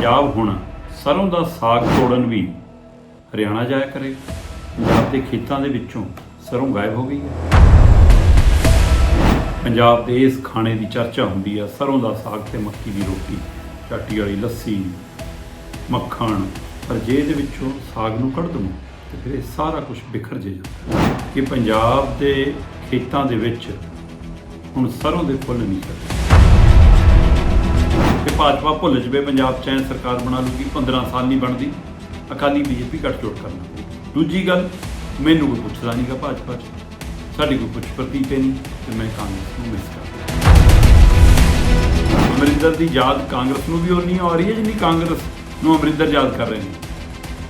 ਪੰਜਾਬ ਹੁਣ ਸਰੋਂ ਦਾ ਸਾਗ ਤੋੜਨ ਵੀ ਹਰਿਆਣਾ ਜਾਇਆ ਕਰੇ। ਪੰਜਾਬ ਦੇ ਖੇਤਾਂ ਦੇ ਵਿੱਚੋਂ ਸਰੋਂ ਗਾਇਬ ਹੋ ਗਈ ਹੈ। ਪੰਜਾਬ ਦੇ ਇਸ ਖਾਣੇ ਦੀ ਚਰਚਾ ਹੁੰਦੀ ਆ ਸਰੋਂ ਦਾ ਸਾਗ ਤੇ ਮੱਕੀ ਦੀ ਰੋਟੀ, ਚਾਟੀ ਵਾਲੀ ਲੱਸੀ, ਮੱਖਣ, ਪਰ ਜੇ ਇਹਦੇ ਵਿੱਚੋਂ ਸਾਗ ਨੂੰ ਕੱਢ ਦਵਾਂ ਤੇ ਫਿਰ ਇਹ ਸਾਰਾ ਕੁਝ ਬਿਖਰ ਜੇ ਜਾਂਦਾ ਕਿ ਪੰਜਾਬ ਦੇ ਖੇਤਾਂ ਦੇ ਵਿੱਚ ਹੁਣ ਸਰੋਂ ਦੇ ਫੁੱਲ ਨਹੀਂ ਖਿੜਦੇ ਕਿ ਭਾਜਪਾ ਭੁੱਲ ਜਵੇ, ਪੰਜਾਬ ਚ ਐਂ ਸਰਕਾਰ ਬਣਾ ਲੂਗੀ 15 ਸਾਲ ਨਹੀਂ ਬਣਦੀ, ਅਕਾਲੀ ਬੀਜੇਪੀ ਗੱਠਜੋੜ ਕਰ ਲੂਗੀ ਦੂਜੀ ਗੱਲ, ਮੈਨੂੰ ਕੋਈ ਪੁੱਛਦਾ ਨਹੀਂਗਾ ਭਾਜਪਾ ਚ। ਸਾਡੀ ਕੋਈ ਪੁੱਛ ਪ੍ਰਤੀਤ ਹੀ ਨਹੀਂ, ਤੇ ਮੈਂ ਕਾਂਗਰਸ ਨੂੰ ਮਿਸ ਕਰਦਾ ਅਮਰਿੰਦਰ ਦੀ ਯਾਦ ਕਾਂਗਰਸ ਨੂੰ ਵੀ ਉਨੀ ਆ ਰਹੀ ਹੈ, ਜਿੰਨੀ ਕਾਂਗਰਸ ਨੂੰ ਅਮਰਿੰਦਰ ਯਾਦ ਕਰ ਰਹੇ ਨੇ।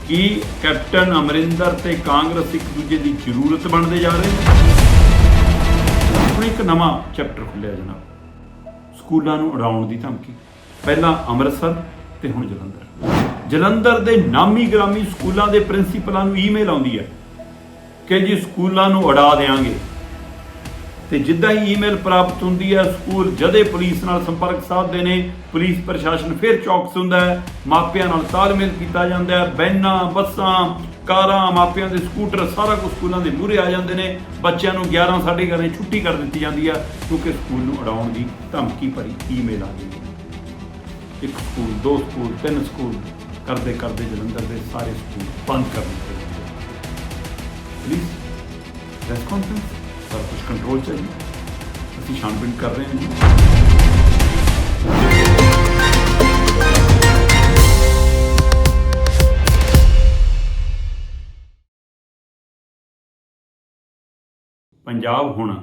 ਕੀ ਕੈਪਟਨ ਅਮਰਿੰਦਰ ਤੇ ਕਾਂਗਰਸ ਇੱਕ ਦੂਜੇ ਦੀ ਜ਼ਰੂਰਤ ਬਣਦੇ ਜਾ ਰਹੇ ਨੇ? ਹੁਣ ਇੱਕ ਨਵਾਂ ਚੈਪਟਰ ਖੁੱਲਿਆ ਜਨਾਬ। ਸਕੂਲਾਂ ਨੂੰ ਉਡਾਉਣ ਦੀ ਧਮਕੀ। ਪਹਿਲਾਂ ਅੰਮ੍ਰਿਤਸਰ ਤੇ ਹੁਣ ਜਲੰਧਰ। ਜਲੰਧਰ ਦੇ ਨਾਮੀ ਗ੍ਰਾਮੀ ਸਕੂਲਾਂ ਦੇ ਪ੍ਰਿੰਸੀਪਲਾਂ ਨੂੰ ਈਮੇਲ ਆਉਂਦੀ ਹੈ ਕਿ ਜੀ ਸਕੂਲਾਂ ਨੂੰ ਉਡਾ ਦੇਾਂਗੇ। ਤੇ ਜਿੱਦਾਂ ਹੀ ਈਮੇਲ ਪ੍ਰਾਪਤ ਹੁੰਦੀ ਹੈ, ਸਕੂਲ ਜਦੇ ਪੁਲਿਸ ਨਾਲ ਸੰਪਰਕ ਸਾਧਦੇ ਨੇ, ਪੁਲਿਸ ਪ੍ਰਸ਼ਾਸਨ ਫਿਰ ਚੌਕਸ ਹੁੰਦਾ ਹੈ, ਮਾਪਿਆਂ ਨਾਲ ਤਾਲਮੇਲ ਕੀਤਾ ਜਾਂਦਾ ਹੈ, ਬੈਨਾਂ, ਬੱਸਾਂ, ਕਾਰਾਂ, ਮਾਪਿਆਂ ਦੇ ਸਕੂਟਰ, ਸਾਰਾ ਕੁਝ ਸਕੂਲਾਂ ਦੇ ਮੂਹਰੇ ਆ ਜਾਂਦੇ ਨੇ। ਬੱਚਿਆਂ ਨੂੰ 11 11:30 ਛੁੱਟੀ ਕਰ ਦਿੱਤੀ ਜਾਂਦੀ ਹੈ, ਕਿਉਂਕਿ ਸਕੂਲ ਨੂੰ ਉਡਾਉਣ ਦੀ ਧਮਕੀ ਭਰੀ ਈਮੇਲ ਆ ਗਈ ਇੱਕ ਸਕੂਲ, ਦੋ ਸਕੂਲ, ਤਿੰਨ ਸਕੂਲ ਕਰਦੇ ਕਰਦੇ ਜਲੰਧਰ ਦੇ ਸਾਰੇ ਸਕੂਲ ਬੰਦ ਕਰ ਦਿੱਤੇ ਪਲੀਜ਼ ਰੈਸਪੌਂਸਿਬਲ ਸਰ ਕੁਝ ਕੰਟਰੋਲ ਚਾਹੀਏ ਅਸੀਂ ਛਾਣਬੀਣ ਕਰ ਰਹੇ ਹਾਂ ਜੀ। ਪੰਜਾਬ ਹੁਣ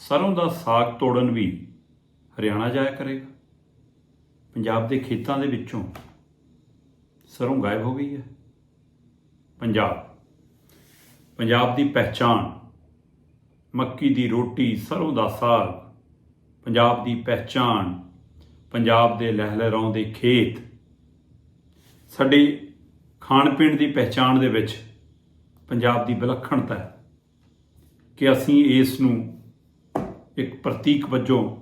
ਸਰੋਂ ਦਾ ਸਾਗ ਤੋੜਨ ਵੀ ਹਰਿਆਣਾ ਜਾਇਆ ਕਰੇਗਾ। ਪੰਜਾਬ ਦੇ ਖੇਤਾਂ ਦੇ ਵਿੱਚੋਂ ਸਰੋਂ ਗਾਇਬ ਹੋ ਗਈ ਹੈ। ਪੰਜਾਬ। ਪੰਜਾਬ ਦੀ ਪਹਿਚਾਣ, ਮੱਕੀ ਦੀ ਰੋਟੀ ਸਰੋਂ ਦਾ ਸਾਗ, ਪੰਜਾਬ ਦੀ ਪਹਿਚਾਣ, ਪੰਜਾਬ ਦੇ ਲਹਿਲਹਾਉਂਦੇ ਖੇਤ। ਸਾਡੇ ਖਾਣ ਪੀਣ ਦੀ ਪਹਿਚਾਣ ਦੇ ਵਿੱਚ ਪੰਜਾਬ ਦੀ ਵਿਲੱਖਣਤਾ ਹੈ ਕਿ ਅਸੀਂ ਇਸ ਨੂੰ ਇੱਕ ਪ੍ਰਤੀਕ ਵਜੋਂ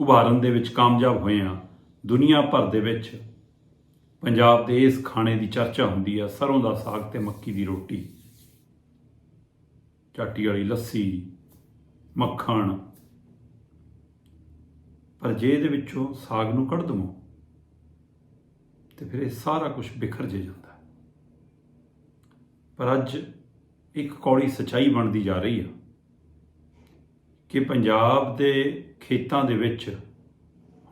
ਉਭਾਰਨ ਦੇ ਵਿੱਚ ਕਾਮਯਾਬ ਹੋਏ ਹਾਂ। ਦੁਨੀਆ ਭਰ ਦੇ ਵਿੱਚ ਪੰਜਾਬ ਦੇ ਇਸ ਖਾਣੇ ਦੀ ਚਰਚਾ ਹੁੰਦੀ ਆ, ਸਰੋਂ ਦਾ ਸਾਗ ਤੇ ਮੱਕੀ ਦੀ ਰੋਟੀ, ਚਾਟੀ ਵਾਲੀ ਲੱਸੀ, ਮੱਖਣ। ਪਰ ਜੇ ਇਹਦੇ ਵਿੱਚੋਂ ਸਾਗ ਨੂੰ ਕੱਢ ਦਵਾਂ, ਤੇ ਫਿਰ ਇਹ ਸਾਰਾ ਕੁਝ ਬਿਖਰ ਜੇ ਜਾਂਦਾ। ਪਰ ਅੱਜ ਇੱਕ ਕੌੜੀ ਸਚਾਈ ਬਣਦੀ ਜਾ ਰਹੀ ਆ ਕਿ ਪੰਜਾਬ ਦੇ ਖੇਤਾਂ ਦੇ ਵਿੱਚ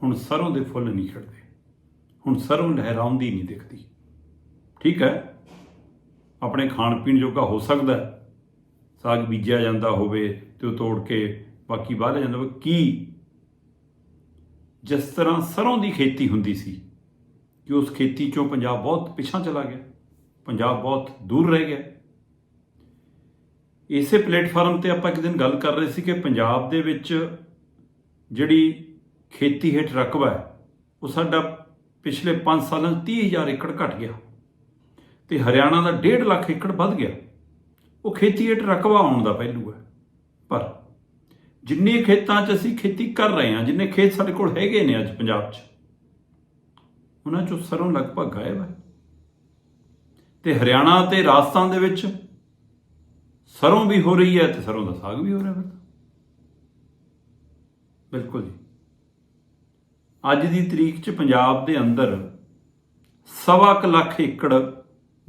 ਹੁਣ ਸਰੋਂ ਦੇ ਫੁੱਲ ਨਹੀਂ ਖਿੜਦੇ। ਹੁਣ ਸਰੋਂ ਲਹਿਰਾਉਂਦੀ ਨਹੀਂ ਦਿਖਦੀ। ਠੀਕ ਹੈ? ਆਪਣੇ ਖਾਣ ਪੀਣ ਜੋਗਾ ਹੋ ਸਕਦਾ ਸਾਗ ਬੀਜਿਆ ਜਾਂਦਾ ਹੋਵੇ ਤੇ ਉਹ ਤੋੜ ਕੇ ਬਾਕੀ ਬਾਹਰ ਜਾਂਦਾ ਹੋਵੇ। ਕੀ? ਜਿਸ ਤਰ੍ਹਾਂ ਸਰੋਂ ਦੀ ਖੇਤੀ ਹੁੰਦੀ ਸੀ ਕਿ ਉਸ ਖੇਤੀ ਚੋਂ ਪੰਜਾਬ ਬਹੁਤ ਪਿਛਾਂ ਚਲਾ ਗਿਆ। ਪੰਜਾਬ ਬਹੁਤ ਦੂਰ ਰਹਿ ਗਿਆ। ਇਸੇ ਪਲੇਟਫਾਰਮ ਤੇ ਆਪਾਂ ਇੱਕ ਦਿਨ ਗੱਲ ਕਰ ਰਹੇ ਸੀ ਕਿ ਪੰਜਾਬ ਦੇ ਵਿੱਚ ਜਿਹੜੀ ਖੇਤੀ ਹੇਠ ਰਕਬਾ ਹੈ, ਉਹ ਸਾਡਾ ਪਿਛਲੇ 5 ਸਾਲਾਂ 'ਚ 30000 ਏਕੜ ਘਟ ਗਿਆ ਤੇ ਹਰਿਆਣਾ ਦਾ 1.5 ਲੱਖ ਏਕੜ ਵੱਧ ਗਿਆ। ਉਹ ਖੇਤੀ ਹੇਠ ਰਕਬਾ ਆਉਣ ਦਾ ਪਹਿਲੂ ਹੈ। ਪਰ ਜਿੰਨੇ ਖੇਤਾਂ 'ਚ ਅਸੀਂ ਖੇਤੀ ਕਰ ਰਹੇ ਹਾਂ, ਜਿੰਨੇ ਖੇਤ ਸਾਡੇ ਕੋਲ ਹੈਗੇ ਨੇ ਅੱਜ ਪੰਜਾਬ 'ਚ, ਉਹਨਾਂ 'ਚੋਂ ਸਰੋਂ ਲਗਭਗ ਗਾਇਬ ਹੈ। ਤੇ ਹਰਿਆਣਾ ਤੇ ਰਾਜਸਥਾਨ ਦੇ ਵਿੱਚ ਸਰੋਂ ਵੀ ਹੋ ਰਹੀ ਹੈ ਤੇ ਸਰੋਂ ਦਾ ਸਾਗ ਵੀ ਹੋ ਰਿਹਾ ਫਿਰ ਬਿਲਕੁਲ ਜੀ। ਅੱਜ ਦੀ ਤਰੀਕ 'ਚ ਪੰਜਾਬ ਦੇ ਅੰਦਰ ਸਵਾ ਕੁ ਲੱਖ ਏਕੜ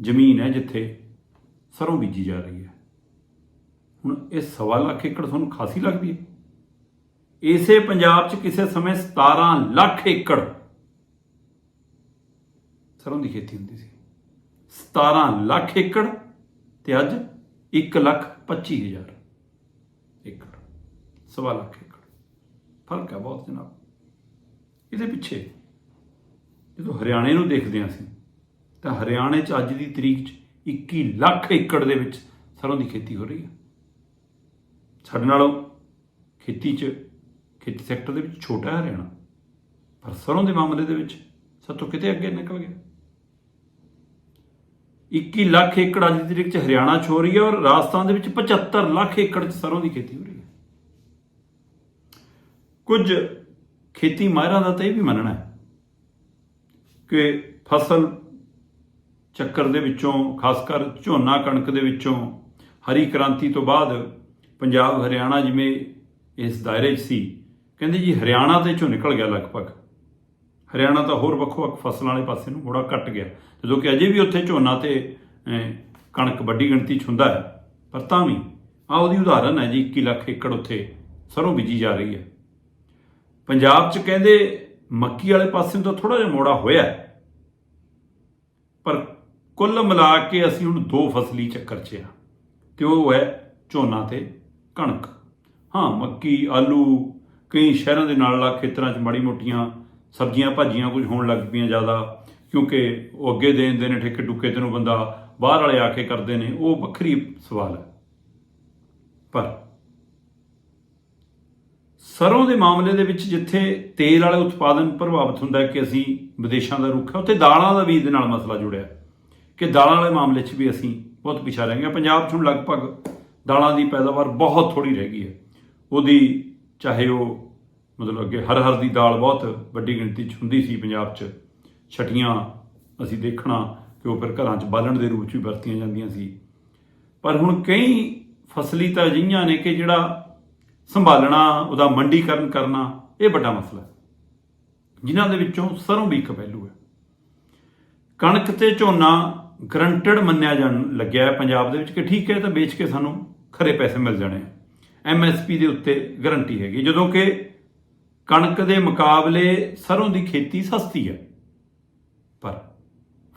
ਜ਼ਮੀਨ ਹੈ ਜਿੱਥੇ ਸਰੋਂ ਬੀਜੀ ਜਾ ਰਹੀ ਹੈ। ਹੁਣ ਇਹ ਸਵਾ ਲੱਖ ਏਕੜ ਤੁਹਾਨੂੰ ਖਾਸੀ ਲੱਗਦੀ ਹੈ। ਇਸੇ ਪੰਜਾਬ 'ਚ ਕਿਸੇ ਸਮੇਂ 17 ਲੱਖ ਏਕੜ ਸਰੋਂ ਦੀ ਖੇਤੀ ਹੁੰਦੀ ਸੀ। 17 ਲੱਖ ਏਕੜ ਤੇ ਅੱਜ 1 ਲੱਖ 25 ਹਜ਼ਾਰ ਏਕੜ। ਸਵਾ ਲੱਖ ਏਕੜ। ਫ਼ਰਕ ਹੈ ਬਹੁਤ ਜਨਾਬ। ਇਹਦੇ ਪਿੱਛੇ। ਜਦੋਂ ਹਰਿਆਣੇ ਨੂੰ ਦੇਖਦੇ ਹਾਂ ਅਸੀਂ, ਤਾਂ ਹਰਿਆਣੇ 'ਚ ਅੱਜ ਦੀ ਤਰੀਕ 'ਚ 21 ਲੱਖ ਏਕੜ ਦੇ ਵਿੱਚ ਸਰੋਂ ਦੀ ਖੇਤੀ ਹੋ ਰਹੀ ਹੈ। ਸਾਡੇ ਨਾਲੋਂ ਖੇਤੀ 'ਚ, ਖੇਤੀ ਸੈਕਟਰ ਦੇ ਵਿੱਚ ਛੋਟਾ ਹੈ ਹਰਿਆਣਾ, ਪਰ ਸਰੋਂ ਦੇ ਮਾਮਲੇ ਦੇ ਵਿੱਚ ਸਭ ਤੋਂ ਕਿਤੇ ਅੱਗੇ ਨਿਕਲ ਗਿਆ। 21 ਲੱਖ ਏਕੜ ਅੱਜ ਦੀ ਤਰੀਕ 'ਚ ਹਰਿਆਣਾ 'ਚ ਹੋ ਰਹੀ ਹੈ ਔਰ ਰਾਜਸਥਾਨ ਦੇ ਵਿੱਚ 75 ਲੱਖ ਏਕੜ 'ਚ ਸਰੋਂ ਦੀ ਖੇਤੀ ਹੋ ਰਹੀ ਹੈ। ਕੁਝ ਖੇਤੀ ਮਾਹਿਰਾਂ ਦਾ ਤਾਂ ਇਹ ਵੀ ਮੰਨਣਾ ਹੈ ਕਿ ਫਸਲ ਚੱਕਰ ਦੇ ਵਿੱਚੋਂ, ਖਾਸ ਕਰ ਝੋਨਾ ਕਣਕ ਦੇ ਵਿੱਚੋਂ, ਹਰੀ ਕ੍ਰਾਂਤੀ ਤੋਂ ਬਾਅਦ ਪੰਜਾਬ, ਹਰਿਆਣਾ ਜਿਵੇਂ ਇਸ ਦਾਇਰੇ 'ਚ ਸੀ, ਕਹਿੰਦੇ ਜੀ ਹਰਿਆਣਾ ਦੇ ਚੋਂ ਨਿਕਲ ਗਿਆ ਲਗਭਗ। ਹਰਿਆਣਾ ਤਾਂ ਹੋਰ ਵੱਖੋ-ਵੱਖ ਫਸਲਾਂ ਵਾਲੇ ਪਾਸੇ ਨੂੰ ਥੋੜਾ ਘਟ ਗਿਆ। ਜਦੋਂ ਕਿ ਅਜੇ ਵੀ ਉੱਥੇ ਝੋਨਾ ਤੇ ਕਣਕ ਵੱਡੀ ਗਿਣਤੀ 'ਚ ਹੁੰਦਾ ਹੈ, ਪਰ ਤਾਂ ਵੀ ਆ ਉਹਦੀ ਉਦਾਹਰਨ ਹੈ ਜੀ 21 ਲੱਖ ਏਕੜ ਉੱਥੇ ਸਰੋਂ ਬੀਜੀ ਜਾ ਰਹੀ ਹੈ। ਪੰਜਾਬ 'ਚ ਕਹਿੰਦੇ ਮੱਕੀ ਵਾਲੇ ਪਾਸੇ ਨੂੰ ਤਾਂ ਥੋੜਾ ਜਿਹਾ ਮੋੜਾ ਹੋਇਆ ਪਰ ਕੁੱਲ ਮਿਲਾ ਕੇ ਅਸੀਂ ਹੁਣ ਦੋ ਫਸਲੀ ਚੱਕਰ 'ਚ ਆ ਤੇ ਉਹ ਹੈ ਝੋਨਾ ਤੇ ਕਣਕ। ਹਾਂ, ਮੱਕੀ, ਆਲੂ, ਕਈ ਸ਼ਹਿਰਾਂ ਦੇ ਨਾਲ ਲਾ ਖੇਤਰਾਂ 'ਚ ਮਾੜੀ ਮੋਟੀਆਂ ਸਬਜ਼ੀਆਂ ਭਾਜੀਆਂ ਕੁਝ ਹੋਣ ਲੱਗ ਪਈਆਂ ਜ਼ਿਆਦਾ, ਕਿਉਂਕਿ ਉਹ ਅੱਗੇ ਦੇ ਦਿੰਦੇ ਨੇ ਠੇਕੇ ਟੁੱਕੇ ਤੈਨੂੰ ਬੰਦਾ ਬਾਹਰ ਵਾਲੇ ਆ ਕੇ ਕਰਦੇ ਨੇ, ਉਹ ਵੱਖਰੀ ਸਵਾਲ ਹੈ। ਪਰ ਸਰੋਂ ਦੇ ਮਾਮਲੇ ਦੇ ਵਿੱਚ ਜਿੱਥੇ ਤੇਲ ਵਾਲੇ ਉਤਪਾਦਨ ਪ੍ਰਭਾਵਿਤ ਹੁੰਦਾ ਕਿ ਅਸੀਂ ਵਿਦੇਸ਼ਾਂ ਦਾ ਰੁੱਖ ਹੈ, ਉੱਥੇ ਦਾਲਾਂ ਦਾ ਵੀ ਇਹਦੇ ਨਾਲ ਮਸਲਾ ਜੁੜਿਆ ਕਿ ਦਾਲਾਂ ਵਾਲੇ ਮਾਮਲੇ 'ਚ ਵੀ ਅਸੀਂ ਬਹੁਤ ਪਿਛਾ ਰਹਿ ਗਏ ਪੰਜਾਬ 'ਚ ਹੁਣ ਲਗਭਗ ਦਾਲਾਂ ਦੀ ਪੈਦਾਵਾਰ ਬਹੁਤ ਥੋੜੀ ਰਹਿ ਗਈ ਹੈ। ਉਹਦੀ ਚਾਹੇ ਉਹ ਮਤਲਬ ਅੱਗੇ ਹਰ ਹਰ ਦੀ ਦਾਲ ਬਹੁਤ ਵੱਡੀ ਗਿਣਤੀ 'ਚ ਹੁੰਦੀ ਸੀ ਪੰਜਾਬ 'ਚ, ਛਟੀਆਂ ਅਸੀਂ ਦੇਖਣਾ ਕਿ ਉਹ ਫਿਰ ਘਰਾਂ 'ਚ ਬਾਲਣ ਦੇ ਰੂਪ 'ਚ ਵੀ ਵਰਤੀਆਂ ਜਾਂਦੀਆਂ ਸੀ। ਪਰ ਹੁਣ ਕਈ ਫਸਲੀ ਤਾਂ ਅਜਿਹੀਆਂ ਨੇ ਕਿ ਜਿਹੜਾ ਸੰਭਾਲਣਾ, ਉਹਦਾ ਮੰਡੀਕਰਨ ਕਰਨਾ, ਇਹ ਵੱਡਾ ਮਸਲਾ ਹੈ। ਜਿਨ੍ਹਾਂ ਦੇ ਵਿੱਚੋਂ ਸਰੋਂ ਵੀ ਇੱਕ ਪਹਿਲੂ ਹੈ। ਕਣਕ ਤੇ ਝੋਨਾ ਗਰੰਟਡ ਮੰਨਿਆ ਜਾਣ ਲੱਗਿਆ ਹੈ ਪੰਜਾਬ ਦੇ ਵਿੱਚ ਕਿ ਠੀਕ ਹੈ, ਤਾਂ ਵੇਚ ਕੇ ਸਾਨੂੰ ਖਰੇ ਪੈਸੇ ਮਿਲ ਜਾਣੇ ਐਮਐਸਪੀ ਦੇ ਉੱਤੇ ਗਰੰਟੀ ਹੈਗੀ। ਜਦੋਂ ਕਿ ਕਣਕ ਦੇ ਮੁਕਾਬਲੇ ਸਰੋਂ ਦੀ ਖੇਤੀ ਸਸਤੀ ਹੈ, ਪਰ